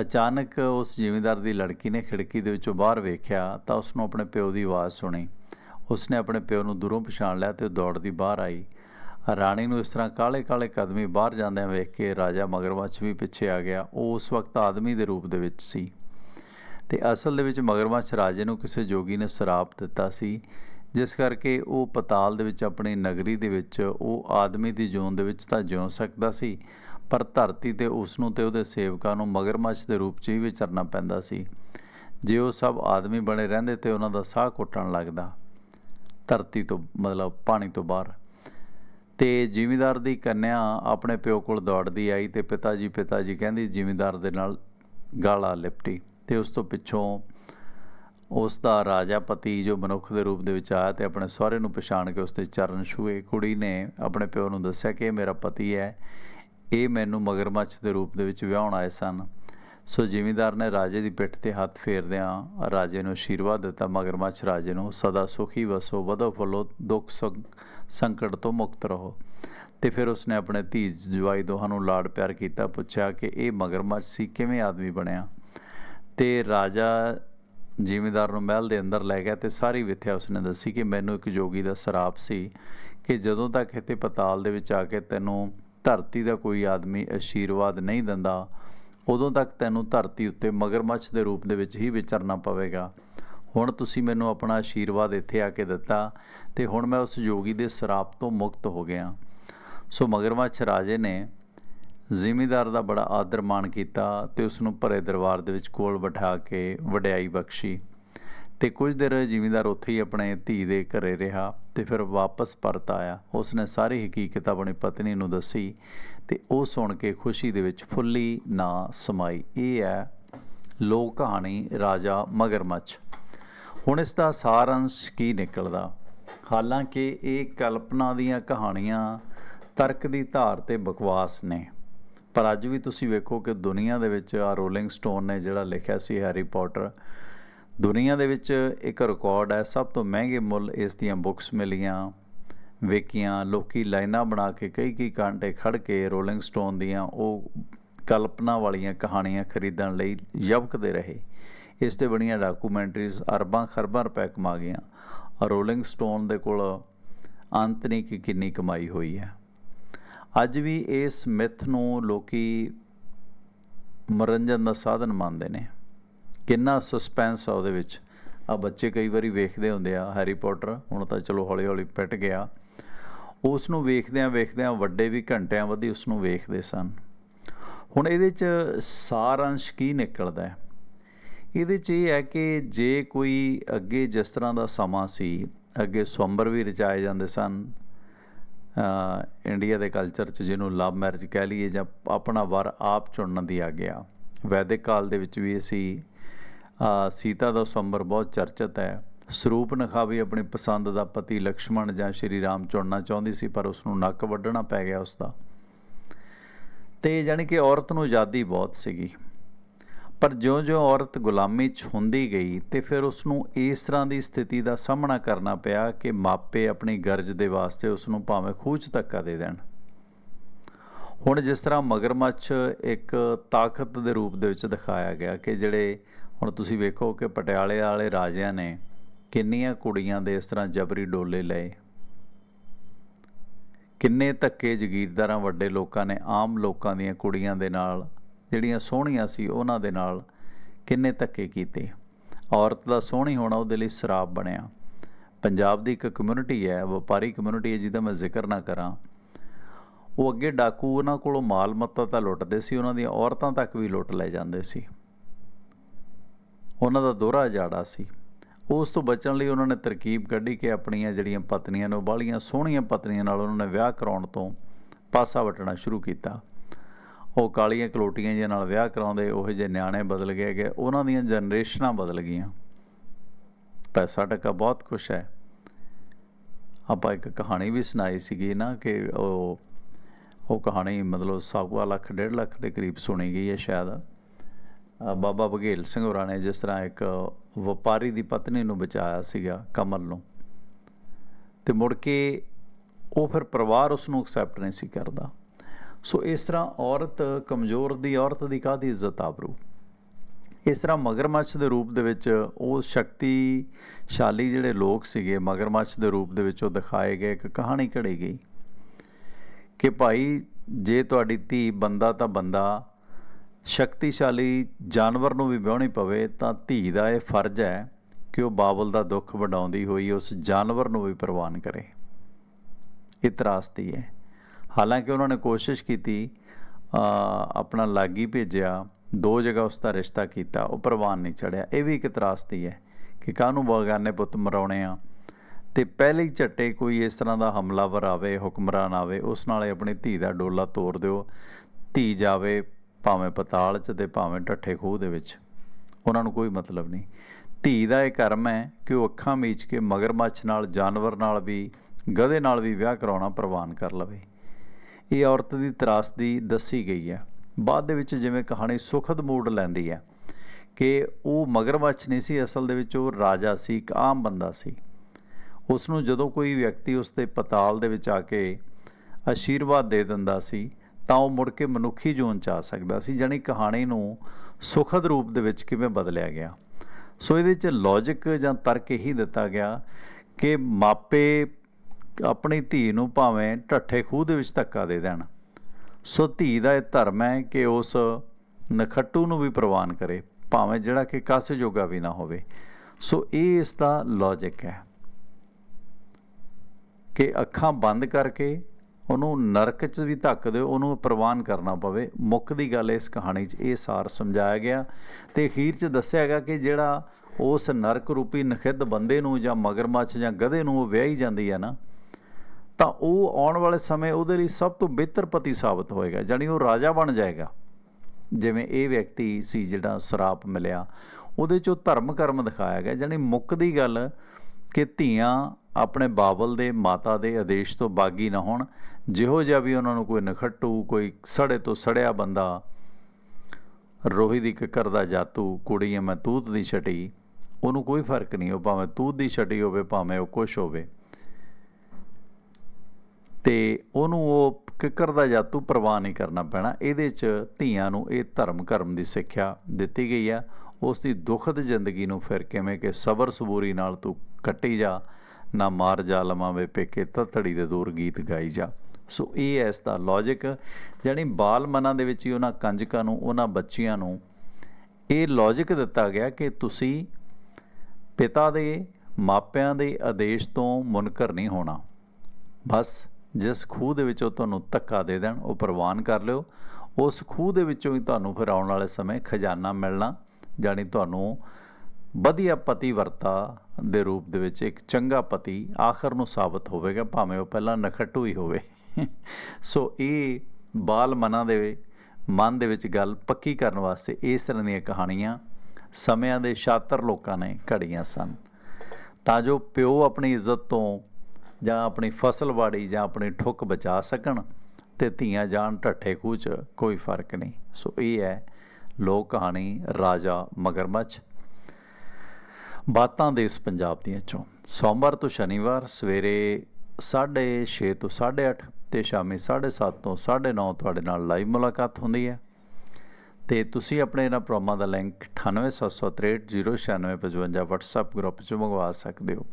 ਅਚਾਨਕ ਉਸ ਜ਼ਿਮੀਂਦਾਰ ਦੀ ਲੜਕੀ ਨੇ ਖਿੜਕੀ ਦੇ ਵਿੱਚੋਂ ਬਾਹਰ ਵੇਖਿਆ ਤਾਂ ਉਸ ਨੂੰ ਆਪਣੇ ਪਿਓ ਦੀ ਆਵਾਜ਼ ਸੁਣੀ। ਉਸਨੇ ਆਪਣੇ ਪਿਓ ਨੂੰ ਦੂਰੋਂ ਪਛਾਣ ਲਿਆ ਤੇ ਉਹ ਦੌੜਦੀ ਬਾਹਰ ਆਈ। ਰਾਣੀ ਨੂੰ ਇਸ ਤਰ੍ਹਾਂ ਕਾਲੇ ਕਾਲੇ ਕਦਮੀ ਬਾਹਰ ਜਾਂਦਿਆਂ ਵੇਖ ਕੇ ਰਾਜਾ ਮਗਰਮੱਛ ਵੀ ਪਿੱਛੇ ਆ ਗਿਆ। ਉਹ ਉਸ ਵਕਤ ਆਦਮੀ ਦੇ ਰੂਪ ਦੇ ਵਿੱਚ ਸੀ। ਤੇ ਅਸਲ ਦੇ ਵਿੱਚ ਮਗਰਮੱਛ ਰਾਜੇ ਨੂੰ ਕਿਸੇ ਜੋਗੀ ਨੇ ਸ਼ਰਾਪ ਦਿੱਤਾ ਸੀ, ਜਿਸ ਕਰਕੇ ਉਹ ਪਤਾਲ ਦੇ ਵਿੱਚ ਆਪਣੀ ਨਗਰੀ ਦੇ ਵਿੱਚ, ਉਹ ਆਦਮੀ ਦੀ ਜੂਨ ਦੇ ਵਿੱਚ ਤਾਂ ਜਿਉ ਸਕਦਾ ਸੀ, ਪਰ ਧਰਤੀ ਤੇ ਉਸ ਨੂੰ ਤੇ ਉਹਦੇ ਸੇਵਕਾਂ ਨੂੰ ਮਗਰਮੱਛ ਦੇ ਰੂਪ 'ਚ ਹੀ ਵਿਚਰਨਾ ਪੈਂਦਾ ਸੀ। ਜੇ ਉਹ ਸਭ ਆਦਮੀ ਬਣੇ ਰਹਿੰਦੇ ਤੇ ਉਹਨਾਂ ਦਾ ਸਾਹ ਘੁੱਟਣ ਲੱਗਦਾ, ਧਰਤੀ ਤੋਂ, ਮਤਲਬ ਪਾਣੀ ਤੋਂ ਬਾਹਰ। ਤੇ ਜ਼ਿਮੀਦਾਰ ਦੀ ਕੰਨਿਆ ਆਪਣੇ ਪਿਓ ਕੋਲ ਦੌੜਦੀ ਆਈ ਤੇ ਪਿਤਾ ਜੀ ਪਿਤਾ ਜੀ ਕਹਿੰਦੀ ਜ਼ਿਮੀਦਾਰ ਦੇ ਨਾਲ ਗਾਲਾ ਲਿਪਟੀ। ਤੇ ਉਸ ਤੋਂ ਪਿੱਛੋਂ ਉਸ ਦਾ ਰਾਜਾ ਪਤੀ ਜੋ ਮਨੁੱਖ ਦੇ ਰੂਪ ਦੇ ਵਿੱਚ ਆਇਆ ਤੇ ਆਪਣੇ ਸਹੁਰੇ ਨੂੰ ਪਛਾਣ ਕੇ ਉਸ ਦੇ ਚਰਨ ਛੂਏ, ਕੁੜੀ ਨੇ ਆਪਣੇ ਪਿਓ ਨੂੰ ਦੱਸਿਆ ਕਿ ਇਹ ਮੇਰਾ ਪਤੀ ਹੈ, ਇਹ ਮੈਨੂੰ ਮਗਰਮੱਛ ਦੇ ਰੂਪ ਦੇ ਵਿੱਚ ਵਿਆਹਣ ਆਏ ਸਨ। ਸੋ ਜ਼ਿਮੀਂਦਾਰ ਨੇ ਰਾਜੇ ਦੀ ਪਿੱਠ ਤੇ ਹੱਥ ਫੇਰਦਿਆਂ ਰਾਜੇ ਨੂੰ ਆਸ਼ੀਰਵਾਦ ਦਿੱਤਾ, ਮਗਰਮੱਛ ਰਾਜੇ ਨੂੰ ਸਦਾ ਸੁਖੀ ਵਸੋ, ਵਧੋ ਫਲੋ, ਦੁੱਖ ਸੰਕਟ ਤੋਂ ਮੁਕਤ ਰਹੋ। ਤੇ ਫਿਰ ਉਸਨੇ ਆਪਣੇ ਧੀ ਜਵਾਈ ਦੋਹਾਂ ਨੂੰ ਲਾਡ ਪਿਆਰ ਕੀਤਾ, ਪੁੱਛਿਆ ਕਿ ਇਹ ਮਗਰਮੱਛ ਸੀ, ਕਿਵੇਂ ਆਦਮੀ ਬਣਿਆ? ਤੇ ਰਾਜਾ ਜ਼ਿਮੀਦਾਰ ਨੂੰ ਮਹਿਲ ਦੇ ਅੰਦਰ ਲੈ ਗਿਆ ਤੇ ਸਾਰੀ ਵਿਥਿਆ ਉਸਨੇ ਦੱਸੀ ਕਿ ਮੈਨੂੰ ਇੱਕ ਜੋਗੀ ਦਾ ਸਰਾਪ ਸੀ ਕਿ ਜਦੋਂ ਤੱਕ ਇੱਥੇ ਪਤਾਲ ਦੇ ਵਿੱਚ ਆ ਕੇ ਤੈਨੂੰ ਧਰਤੀ ਦਾ ਕੋਈ ਆਦਮੀ ਆਸ਼ੀਰਵਾਦ ਨਹੀਂ ਦਿੰਦਾ, ਉਦੋਂ ਤੱਕ ਤੈਨੂੰ ਧਰਤੀ ਉੱਤੇ ਮਗਰਮੱਛ ਦੇ ਰੂਪ ਦੇ ਵਿੱਚ ਹੀ ਵਿਚਰਨਾ ਪਵੇਗਾ। ਹੁਣ ਤੁਸੀਂ ਮੈਨੂੰ ਆਪਣਾ ਆਸ਼ੀਰਵਾਦ ਇੱਥੇ ਆ ਕੇ ਦਿੱਤਾ ਤੇ ਹੁਣ ਮੈਂ ਉਸ ਜੋਗੀ ਦੇ ਸਰਾਪ ਤੋਂ ਮੁਕਤ ਹੋ ਗਿਆ। ਸੋ ਮਗਰਮੱਛ ਰਾਜੇ ਨੇ ਜ਼ਿਮੀਦਾਰ ਦਾ ਬੜਾ ਆਦਰ ਮਾਣ ਕੀਤਾ ਤੇ ਉਸ ਨੂੰ ਭਰੇ ਦਰਬਾਰ ਦੇ ਵਿੱਚ ਕੋਲ ਬਿਠਾ ਕੇ ਵਡਿਆਈ ਬਖਸ਼ੀ। ਤੇ ਕੁਝ ਦੇਰ ਜ਼ਿਮੀਦਾਰ ਉੱਥੇ ਹੀ ਆਪਣੇ ਧੀ ਦੇ ਘਰੇ ਰਿਹਾ ਤੇ ਫਿਰ ਵਾਪਸ ਪਰਤ ਆਇਆ। ਉਸਨੇ ਸਾਰੀ ਹਕੀਕਤ ਆਪਣੀ ਪਤਨੀ ਨੂੰ ਦੱਸੀ ਤੇ ਉਹ ਸੁਣ ਕੇ ਖੁਸ਼ੀ ਦੇ ਵਿੱਚ ਫੁੱਲੀ ਨਾ ਸਮਾਈ। ਇਹ ਹੈ ਲੋਕ ਕਹਾਣੀ ਰਾਜਾ ਮਗਰਮੱਛ। ਹੁਣ ਇਸ ਦਾ ਸਾਰ ਅੰਸ਼ ਕੀ ਨਿਕਲਦਾ? ਹਾਲਾਂਕਿ ਇਹ ਕਲਪਨਾ ਦੀਆਂ ਕਹਾਣੀਆਂ ਤਰਕ ਦੀ ਧਾਰ ਤੇ ਬਕਵਾਸ ਨੇ। ਪਰ ਅੱਜ ਵੀ ਤੁਸੀਂ ਵੇਖੋ ਕਿ ਦੁਨੀਆ ਦੇ ਵਿੱਚ ਆ ਰੋਲਿੰਗ ਸਟੋਨ ਨੇ ਜਿਹੜਾ ਲਿਖਿਆ ਸੀ ਹੈਰੀ ਪੋਟਰ ਦੁਨੀਆ ਦੇ ਵਿੱਚ ਇੱਕ ਰਿਕਾਰਡ ਹੈ, ਸਭ ਤੋਂ ਮਹਿੰਗੇ ਮੁੱਲ ਇਸ ਦੀਆਂ ਬੁੱਕਸ ਮਿਲੀਆਂ, ਵੇਖੀਆਂ, ਲੋਕੀ ਲਾਈਨਾਂ ਬਣਾ ਕੇ ਕਈ ਕਈ ਘੰਟੇ ਖੜ ਕੇ ਰੋਲਿੰਗ ਸਟੋਨ ਦੀਆਂ ਉਹ ਕਲਪਨਾ ਵਾਲੀਆਂ ਕਹਾਣੀਆਂ ਖਰੀਦਣ ਲਈ ਯਵਕਦੇ ਰਹੇ। ਇਸ ਤੇ ਬਣੀਆਂ ਡਾਕੂਮੈਂਟਰੀਜ਼ ਅਰਬਾਂ ਖਰਬਾਂ ਰੁਪਏ ਕਮਾ ਗਈਆਂ। ਰੋਲਿੰਗ ਸਟੋਨ ਦੇ ਕੋਲ ਅੰਤ ਨਹੀਂ ਕਿ ਕਿੰਨੀ ਕਮਾਈ ਹੋਈ ਹੈ। ਅੱਜ ਵੀ ਇਸ ਮਿੱਥ ਨੂੰ ਲੋਕੀ ਮਨੋਰੰਜਨ ਦਾ ਸਾਧਨ ਮੰਨਦੇ ਨੇ। ਕਿੰਨਾ ਸਸਪੈਂਸ ਆ ਉਹਦੇ ਵਿੱਚ। ਆ ਬੱਚੇ ਕਈ ਵਾਰੀ ਵੇਖਦੇ ਹੁੰਦੇ ਆ ਹੈਰੀ ਪੋਟਰ ਹੁਣ ਤਾਂ ਚਲੋ ਹੌਲੀ ਹੌਲੀ ਪਿਟ ਗਿਆ। ਉਸ ਨੂੰ ਵੇਖਦਿਆਂ ਵੇਖਦਿਆਂ ਵੱਡੇ ਵੀ ਘੰਟਿਆਂ ਵਧੀ ਉਸ ਨੂੰ ਵੇਖਦੇ ਸਨ। ਹੁਣ ਇਹਦੇ ਚ ਸਾਰ ਅੰਸ਼ ਕੀ ਨਿਕਲਦਾ ਹੈ? ਇਹਦੇ ਚ ਇਹ ਹੈ ਕਿ ਜੇ ਕੋਈ ਅੱਗੇ ਜਿਸ ਤਰ੍ਹਾਂ ਦਾ ਸਮਾਂ ਸੀ, ਅੱਗੇ ਸਵੰਬਰ ਵੀ ਰਚਾਏ ਜਾਂਦੇ ਸਨ ਇੰਡੀਆ ਦੇ ਕਲਚਰ 'ਚ ਜਿਹਨੂੰ ਲਵ ਮੈਰਿਜ ਕਹਿ ਲਈਏ ਜਾਂ ਆਪਣਾ ਵਰ ਆਪ ਚੁਣਨ ਦੀ ਆਗਿਆ। ਵੈਦਿਕ ਕਾਲ ਦੇ ਵਿੱਚ ਵੀ ਅਸੀਂ ਸੀਤਾ ਦਾ ਸਵੰਬਰ ਬਹੁਤ ਚਰਚਿਤ ਹੈ। ਸਰੂਪ ਨਖਾ ਵੀ ਆਪਣੀ ਪਸੰਦ ਦਾ ਪਤੀ ਲਕਸ਼ਮਣ ਜਾਂ ਸ਼੍ਰੀ ਰਾਮ ਚੁਣਨਾ ਚਾਹੁੰਦੀ ਸੀ, ਪਰ ਉਸ ਨੂੰ ਨੱਕ ਵੱਢਣਾ ਪੈ ਗਿਆ ਉਸ ਦਾ ਤੇ ਜਾਨੀ ਕਿ ਔਰਤ ਨੂੰ ਆਜ਼ਾਦੀ ਬਹੁਤ ਸੀਗੀ। ਪਰ ਜਿਉਂ-ਜਿਉਂ ਔਰਤ ਗੁਲਾਮੀ 'ਚ ਹੁੰਦੀ ਗਈ ਤੇ ਫਿਰ ਉਸ ਨੂੰ ਇਸ ਤਰ੍ਹਾਂ ਦੀ ਸਥਿਤੀ ਦਾ ਸਾਹਮਣਾ ਕਰਨਾ ਪਿਆ ਕਿ ਮਾਪੇ ਆਪਣੀ ਗਰਜ ਦੇ ਵਾਸਤੇ ਉਸ ਨੂੰ ਭਾਵੇਂ ਖੂਚ ਧੱਕਾ ਦੇ ਦੇਣ। ਹੁਣ ਜਿਸ ਤਰ੍ਹਾਂ ਮਗਰਮੱਛ ਇੱਕ ਤਾਕਤ ਦੇ ਰੂਪ ਦੇ ਵਿੱਚ ਦਿਖਾਇਆ ਗਿਆ ਕਿ ਜਿਹੜੇ ਹੁਣ ਤੁਸੀਂ ਵੇਖੋ ਕਿ ਪਟਿਆਲੇ ਵਾਲੇ ਰਾਜਿਆਂ ਨੇ ਕਿੰਨੀਆਂ ਕੁੜੀਆਂ ਦੇ ਇਸ ਤਰ੍ਹਾਂ ਜਬਰੀ ਡੋਲੇ ਲਏ। ਕਿੰਨੇ ਧੱਕੇ ਜ਼ਗੀਰਦਾਰਾਂ ਵੱਡੇ ਲੋਕਾਂ ਨੇ ਆਮ ਲੋਕਾਂ ਦੀਆਂ ਕੁੜੀਆਂ ਦੇ ਨਾਲ ਜਿਹੜੀਆਂ ਸੋਹਣੀਆਂ ਸੀ ਉਹਨਾਂ ਦੇ ਨਾਲ ਕਿੰਨੇ ਧੱਕੇ ਕੀਤੇ। ਔਰਤ ਦਾ ਸੋਹਣੀ ਹੋਣਾ ਉਹਦੇ ਲਈ ਸ਼ਰਾਪ ਬਣਿਆ। ਪੰਜਾਬ ਦੀ ਇੱਕ ਕਮਿਊਨਿਟੀ ਹੈ, ਵਪਾਰੀ ਕਮਿਊਨਿਟੀ ਹੈ, ਜਿਹਦਾ ਮੈਂ ਜ਼ਿਕਰ ਨਾ ਕਰਾਂ। ਉਹ ਅੱਗੇ ਡਾਕੂ ਉਹਨਾਂ ਕੋਲੋਂ ਮਾਲ ਮੱਤਾ ਤਾਂ ਲੁੱਟਦੇ ਸੀ, ਉਹਨਾਂ ਦੀਆਂ ਔਰਤਾਂ ਤੱਕ ਵੀ ਲੁੱਟ ਲੈ ਜਾਂਦੇ ਸੀ। ਉਹਨਾਂ ਦਾ ਦੋਹਰਾ ਜਾੜਾ ਸੀ। ਉਸ ਤੋਂ ਬਚਣ ਲਈ ਉਹਨਾਂ ਨੇ ਤਰਕੀਬ ਕੱਢੀ ਕਿ ਆਪਣੀਆਂ ਜਿਹੜੀਆਂ ਪਤਨੀਆਂ ਨੇ, ਉਹ ਬਾਲੀਆਂ ਸੋਹਣੀਆਂ ਪਤਨੀਆਂ ਨਾਲ ਉਹਨਾਂ ਨੇ ਵਿਆਹ ਕਰਾਉਣ ਤੋਂ ਪਾਸਾ ਵਟਣਾ ਸ਼ੁਰੂ ਕੀਤਾ। ਉਹ ਕਾਲੀਆਂ ਕਲੋਟੀਆਂ ਜਿਹਨਾਂ ਨਾਲ ਵਿਆਹ ਕਰਾਉਂਦੇ, ਉਹ ਜਿਹੇ ਨਿਆਣੇ ਬਦਲ ਗਏ ਕਿ ਉਹਨਾਂ ਦੀਆਂ ਜਨਰੇਸ਼ਨਾਂ ਬਦਲ ਗਈਆਂ। ਪੈਸਾ ਟਕਾ ਬਹੁਤ ਕੁਛ ਹੈ। ਆਪਾਂ ਇੱਕ ਕਹਾਣੀ ਵੀ ਸੁਣਾਈ ਸੀਗੀ ਨਾ ਕਿ ਉਹ ਉਹ ਕਹਾਣੀ ਮਤਲਬ ਸਵਾ ਲੱਖ, ਡੇਢ ਲੱਖ ਦੇ ਕਰੀਬ ਸੁਣੀ ਗਈ ਹੈ ਸ਼ਾਇਦ। ਬਾਬਾ ਬਘੇਲ ਸਿੰਘ ਹੋਰਾਂ ਨੇ ਜਿਸ ਤਰ੍ਹਾਂ ਇੱਕ ਵਪਾਰੀ ਦੀ ਪਤਨੀ ਨੂੰ ਬਚਾਇਆ ਸੀਗਾ ਕਮਲ ਨੂੰ। ਤੇ ਮੁੜ ਕੇ ਉਹ ਫਿਰ ਪਰਿਵਾਰ ਉਸ ਨੂੰ ਐਕਸੈਪਟ ਨਹੀਂ ਸੀ ਕਰਦਾ। ਸੋ ਇਸ ਤਰ੍ਹਾਂ ਔਰਤ ਕਮਜ਼ੋਰ ਦੀ ਔਰਤ ਦੀ ਕਾਦੀ ਇੱਜ਼ਤ ਆਬਰੂ ਇਸ ਤਰ੍ਹਾਂ ਮਗਰਮੱਛ ਦੇ ਰੂਪ ਦੇ ਵਿੱਚ ਉਹ ਸ਼ਕਤੀਸ਼ਾਲੀ ਜਿਹੜੇ ਲੋਕ ਸੀਗੇ, ਮਗਰਮੱਛ ਦੇ ਰੂਪ ਦੇ ਵਿੱਚ ਉਹ ਦਿਖਾਏ ਗਏ, ਇੱਕ ਕਹਾਣੀ ਘੜੀ ਗਈ ਕਿ ਭਾਈ, ਜੇ ਤੁਹਾਡੀ ਧੀ ਬੰਦਾ ਤਾਂ ਬੰਦਾ, ਸ਼ਕਤੀਸ਼ਾਲੀ ਜਾਨਵਰ ਨੂੰ ਵੀ ਵਿਆਹਣੀ ਪਵੇ ਤਾਂ ਧੀ ਦਾ ਇਹ ਫਰਜ਼ ਹੈ ਕਿ ਉਹ ਬਾਬਲ ਦਾ ਦੁੱਖ ਵਡਾਉਂਦੀ ਹੋਈ ਉਸ ਜਾਨਵਰ ਨੂੰ ਵੀ ਪ੍ਰਵਾਨ ਕਰੇ। ਇਹ ਤਰਾਸਤੀ ਹੈ। ਹਾਲਾਂਕਿ ਉਹਨਾਂ ਨੇ ਕੋਸ਼ਿਸ਼ ਕੀਤੀ ਆਪਣਾ ਲਾਗੀ ਭੇਜਿਆ, ਦੋ ਜਗ੍ਹਾ ਉਸ ਦਾ ਰਿਸ਼ਤਾ ਕੀਤਾ, ਉਹ ਪ੍ਰਵਾਨ ਨਹੀਂ ਚੜਿਆ ਇਹ ਵੀ ਇੱਕ ਤਰਾਸਤੀ ਹੈ ਕਿ ਕਾਹਨੂੰ ਬਗਾਨੇ ਪੁੱਤ ਮਰਾਉਣੇ ਆ? ਤੇ ਪਹਿਲੇ ਹੀ ਝੱਟੇ ਕੋਈ ਇਸ ਤਰ੍ਹਾਂ ਦਾ ਹਮਲਾਵਰ ਆਵੇ, ਹੁਕਮਰਾਨ ਆਵੇ, ਉਸ ਨਾਲੇ ਆਪਣੀ ਧੀ ਦਾ ਡੋਲਾ ਤੋੜ ਦਿਓ। ਧੀ ਜਾਵੇ ਭਾਵੇਂ ਪਤਾਲ 'ਚ ਤੇ ਭਾਵੇਂ ਢੱਠੇ ਖੂਹ ਦੇ ਵਿੱਚ। ਉਹਨਾਂ ਨੂੰ ਕੋਈ ਮਤਲਬ ਨਹੀਂ। ਧੀ ਦਾ ਇਹ ਕਰਮ ਹੈ ਕਿ ਉਹ ਅੱਖਾਂ ਮੀਚ ਕੇ ਮਗਰਮੱਛ ਨਾਲ, ਜਾਨਵਰ ਨਾਲ ਵੀ, ਗਧੇ ਨਾਲ ਵੀ ਵਿਆਹ ਕਰਾਉਣਾ ਪ੍ਰਵਾਨ ਕਰ ਲਵੇ। ਇਹ ਔਰਤ ਦੀ ਤਰਾਸਦੀ ਦੱਸੀ ਗਈ ਹੈ। ਬਾਅਦ ਦੇ ਵਿੱਚ ਜਿਵੇਂ ਕਹਾਣੀ ਸੁਖਦ ਮੂਡ ਲੈਂਦੀ ਹੈ ਕਿ ਉਹ ਮਗਰਮੱਛ ਨਹੀਂ ਸੀ, ਅਸਲ ਦੇ ਵਿੱਚ ਉਹ ਰਾਜਾ ਸੀ, ਇੱਕ ਆਮ ਬੰਦਾ ਸੀ। ਉਸ ਨੂੰ ਜਦੋਂ ਕੋਈ ਵਿਅਕਤੀ ਉਸ ਦੇ ਪਤਾਲ ਦੇ ਵਿੱਚ ਆ ਕੇ ਆਸ਼ੀਰਵਾਦ ਦੇ ਦਿੰਦਾ ਸੀ, ਤਾਂ ਉਹ ਮੁੜ ਕੇ ਮਨੁੱਖੀ ਜੋਨ ਚ ਆ ਸਕਦਾ ਸੀ, ਜਾਣੀ ਕਹਾਣੀ ਨੂੰ ਸੁਖਦ ਰੂਪ ਦੇ ਵਿੱਚ ਕਿਵੇਂ ਬਦਲਿਆ ਗਿਆ। ਸੋ ਇਹਦੇ ਚ ਲੌਜੀਕ ਜਾਂ ਤਰਕ ਇਹੀ ਦਿੱਤਾ ਗਿਆ ਕਿ ਮਾਪੇ ਆਪਣੀ ਧੀ ਨੂੰ ਭਾਵੇਂ ਢੱਠੇ ਖੂਹ ਦੇ ਵਿੱਚ ਧੱਕਾ ਦੇ ਦੇਣ। ਸੋ ਧੀ ਦਾ ਇਹ ਧਰਮ ਹੈ ਕਿ ਉਸ ਨਖੱਟੂ ਨੂੰ ਵੀ ਪ੍ਰਵਾਨ ਕਰੇ, ਭਾਵੇਂ ਜਿਹੜਾ ਕਿ ਕਾਸੇ ਜੋਗਾ ਵੀ ਨਾ ਹੋਵੇ। ਸੋ ਇਹ ਇਸ ਦਾ ਲੌਜੀਕ ਹੈ ਕਿ ਅੱਖਾਂ ਬੰਦ ਕਰਕੇ ਉਹਨੂੰ ਨਰਕ 'ਚ ਵੀ ਧੱਕ ਦਿਓ, ਉਹਨੂੰ ਪ੍ਰਵਾਨ ਕਰਨਾ ਪਵੇ। ਮੁੱਖ ਦੀ ਗੱਲ ਇਸ ਕਹਾਣੀ 'ਚ ਇਹ ਸਾਰ ਸਮਝਾਇਆ ਗਿਆ ਤੇ ਅਖੀਰ 'ਚ ਦੱਸਿਆ ਗਿਆ ਕਿ ਜਿਹੜਾ ਉਸ ਨਰਕ ਰੂਪੀ ਨਖਿੱਧ ਬੰਦੇ ਨੂੰ ਜਾਂ ਮਗਰਮੱਛ ਜਾਂ ਗਧੇ ਨੂੰ ਉਹ ਵਿਆਹੀ ਜਾਂਦੀ ਹੈ ਨਾ ਤਾਂ ਉਹ ਆਉਣ ਵਾਲੇ ਸਮੇਂ ਉਹਦੇ ਲਈ ਸਭ ਤੋਂ ਬਿਹਤਰ ਪਤੀ ਸਾਬਤ ਹੋਏਗਾ ਯਾਨੀ ਉਹ ਰਾਜਾ ਬਣ ਜਾਏਗਾ। ਜਿਵੇਂ ਇਹ ਵਿਅਕਤੀ ਸੀ ਜਿਹੜਾ ਸਰਾਪ ਮਿਲਿਆ, ਉਹਦੇ ਚੋਂ ਧਰਮ ਕਰਮ ਦਿਖਾਇਆ ਗਿਆ ਯਾਨੀ ਮੁੱਕਦੀ ਗੱਲ ਕਿ ਧੀਆਂ ਆਪਣੇ ਬਾਬਲ ਦੇ, ਮਾਤਾ ਦੇ ਆਦੇਸ਼ ਤੋਂ ਬਾਗੀ ਨਾ ਹੋਣ, ਜਿਹੋ ਜਿਹਾ ਵੀ ਉਹਨਾਂ ਨੂੰ ਕੋਈ ਨਖੱਟੂ, ਕੋਈ ਸੜੇ ਤੋਂ ਸੜਿਆ ਬੰਦਾ ਰੋਹੀ ਦੀ ਕਿੱਕਰ ਦਾ ਜਾਤੂ ਕੁੜੀ ਐ ਮੈਂ ਤੂਤ ਦੀ ਛਟੀ, ਉਹਨੂੰ ਕੋਈ ਫ਼ਰਕ ਨਹੀਂ, ਉਹ ਭਾਵੇਂ ਤੂਤ ਦੀ ਛਟੀ ਹੋਵੇ, ਭਾਵੇਂ ਉਹ ਕੁਛ ਹੋਵੇ। ਤੇ ਉਹਨੂੰ ਉਹ ਕਿੱਕਰ ਦਾ ਜਾਤੂ ਪ੍ਰਵਾਹ ਨਹੀਂ ਕਰਨਾ ਪੈਣਾ। ਇਹਦੇ 'ਚ ਧੀਆਂ ਨੂੰ ਇਹ ਧਰਮ ਕਰਮ ਦੀ ਸਿੱਖਿਆ ਦਿੱਤੀ ਗਈ ਆ। ਉਸ ਦੀ ਦੁਖਦ ਜ਼ਿੰਦਗੀ ਨੂੰ ਫਿਰ ਕਿਵੇਂ ਕਿ ਸਬਰ ਸਬੂਰੀ ਨਾਲ ਤੂੰ ਕੱਟੀ ਜਾ, ਨਾ ਮਾਰ ਜਾ ਲਮਾਵੇ ਪੇਕੇ, ਤਤੜੀ ਦੇ ਦੂਰ ਗੀਤ ਗਾਈ ਜਾ। ਸੋ ਇਹ ਹੈ ਇਸ ਦਾ ਲੌਜੀਕ ਜਾਨੀ ਬਾਲ ਮਨਾਂ ਦੇ ਵਿੱਚ ਹੀ ਉਹਨਾਂ ਕੰਜਕਾਂ ਨੂੰ, ਉਹਨਾਂ ਬੱਚਿਆਂ ਨੂੰ ਇਹ ਲੌਜੀਕ ਦਿੱਤਾ ਗਿਆ ਕਿ ਤੁਸੀਂ ਪਿਤਾ ਦੇ, ਮਾਪਿਆਂ ਦੇ ਆਦੇਸ਼ ਤੋਂ ਮੁਨਕਰ ਨਹੀਂ ਹੋਣਾ। ਬਸ ਜਿਸ ਖੂਹ ਦੇ ਵਿੱਚੋਂ ਤੁਹਾਨੂੰ ਧੱਕਾ ਦੇ ਦੇਣ, ਉਹ ਪ੍ਰਵਾਨ ਕਰ ਲਿਓ। ਉਸ ਖੂਹ ਦੇ ਵਿੱਚੋਂ ਹੀ ਤੁਹਾਨੂੰ ਫਿਰ ਆਉਣ ਵਾਲੇ ਸਮੇਂ ਖਜ਼ਾਨਾ ਮਿਲਣਾ, ਜਾਣੀ ਤੁਹਾਨੂੰ ਵਧੀਆ ਪਤੀ ਵਰਤਾ ਦੇ ਰੂਪ ਦੇ ਵਿੱਚ ਇੱਕ ਚੰਗਾ ਪਤੀ ਆਖਰ ਨੂੰ ਸਾਬਤ ਹੋਵੇਗਾ, ਭਾਵੇਂ ਉਹ ਪਹਿਲਾਂ ਨਖੱਟੂ ਹੀ ਹੋਵੇ। ਸੋ ਇਹ ਬਾਲ ਮਨਾਂ ਦੇ ਮਨ ਦੇ ਵਿੱਚ ਗੱਲ ਪੱਕੀ ਕਰਨ ਵਾਸਤੇ ਇਸ ਤਰ੍ਹਾਂ ਦੀਆਂ ਕਹਾਣੀਆਂ ਸਮਿਆਂ ਦੇ ਸ਼ਾਤਰ ਲੋਕਾਂ ਨੇ ਘੜੀਆਂ ਸਨ। ਤਾਂ ਜੋ ਪਿਓ ਆਪਣੀ ਇੱਜ਼ਤ ਤੋਂ ਜਾਂ ਆਪਣੀ ਫਸਲਵਾੜੀ ਜਾਂ ਆਪਣੀ ਠੁੱਕ ਬਚਾ ਸਕਣ ਤੇ ਧੀਆਂ ਜਾਣ ਢੱਠੇ ਖੂਹ 'ਚ ਕੋਈ ਫ਼ਰਕ ਨਹੀਂ। ਸੋ ਇਹ ਹੈ ਲੋਕ ਕਹਾਣੀ ਰਾਜਾ ਮਗਰਮੱਛ। ਬਾਤਾਂ ਦੇਸ ਪੰਜਾਬ ਦੀਆਂ ਚੋਂ। ਸੋਮਵਾਰ ਤੋਂ ਸ਼ਨੀਵਾਰ ਸਵੇਰੇ 6:30 ਤੋਂ 8:30 ਤੇ ਸ਼ਾਮੀ 7:30 ਤੋਂ 9:30 ਤੁਹਾਡੇ ਨਾਲ ਲਾਈਵ ਮੁਲਾਕਾਤ ਹੁੰਦੀ ਹੈ। ਤੇ ਤੁਸੀਂ ਆਪਣੇ ਇਹਨਾਂ ਪ੍ਰੋਗਰਾਮਾਂ ਦਾ ਲਿੰਕ 9876309655 WhatsApp ਗਰੁੱਪ 'ਚ ਮੰਗਵਾ ਸਕਦੇ ਹੋ।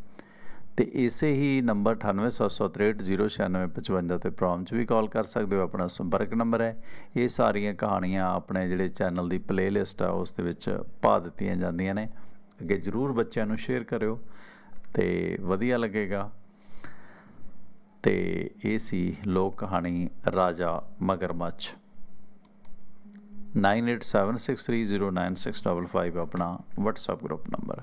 ਤੇ ਇਸੇ ਹੀ ਨੰਬਰ 9876309655 ਤੇ ਪ੍ਰੋਮ 'ਚ ਵੀ ਕਾਲ ਕਰ ਸਕਦੇ ਹੋ, ਆਪਣਾ ਸੰਪਰਕ ਨੰਬਰ ਹੈ। ਇਹ ਸਾਰੀਆਂ ਕਹਾਣੀਆਂ ਆਪਣੇ ਜਿਹੜੇ ਚੈਨਲ ਦੀ ਪਲੇਲਿਸਟ ਆ, ਉਸ ਦੇ ਵਿੱਚ ਪਾ ਦਿੱਤੀਆਂ ਜਾਂਦੀਆਂ ਨੇ। ਅੱਗੇ ਜਰੂਰ ਬੱਚਿਆਂ ਨੂੰ ਸ਼ੇਅਰ ਕਰਿਓ ਤੇ ਵਧੀਆ ਲੱਗੇਗਾ। ਤੇ ਇਹ ਸੀ ਲੋਕ ਕਹਾਣੀ ਰਾਜਾ ਮਗਰਮੱਛ। 9876309655 ਆਪਣਾ WhatsApp ਗਰੁੱਪ ਨੰਬਰ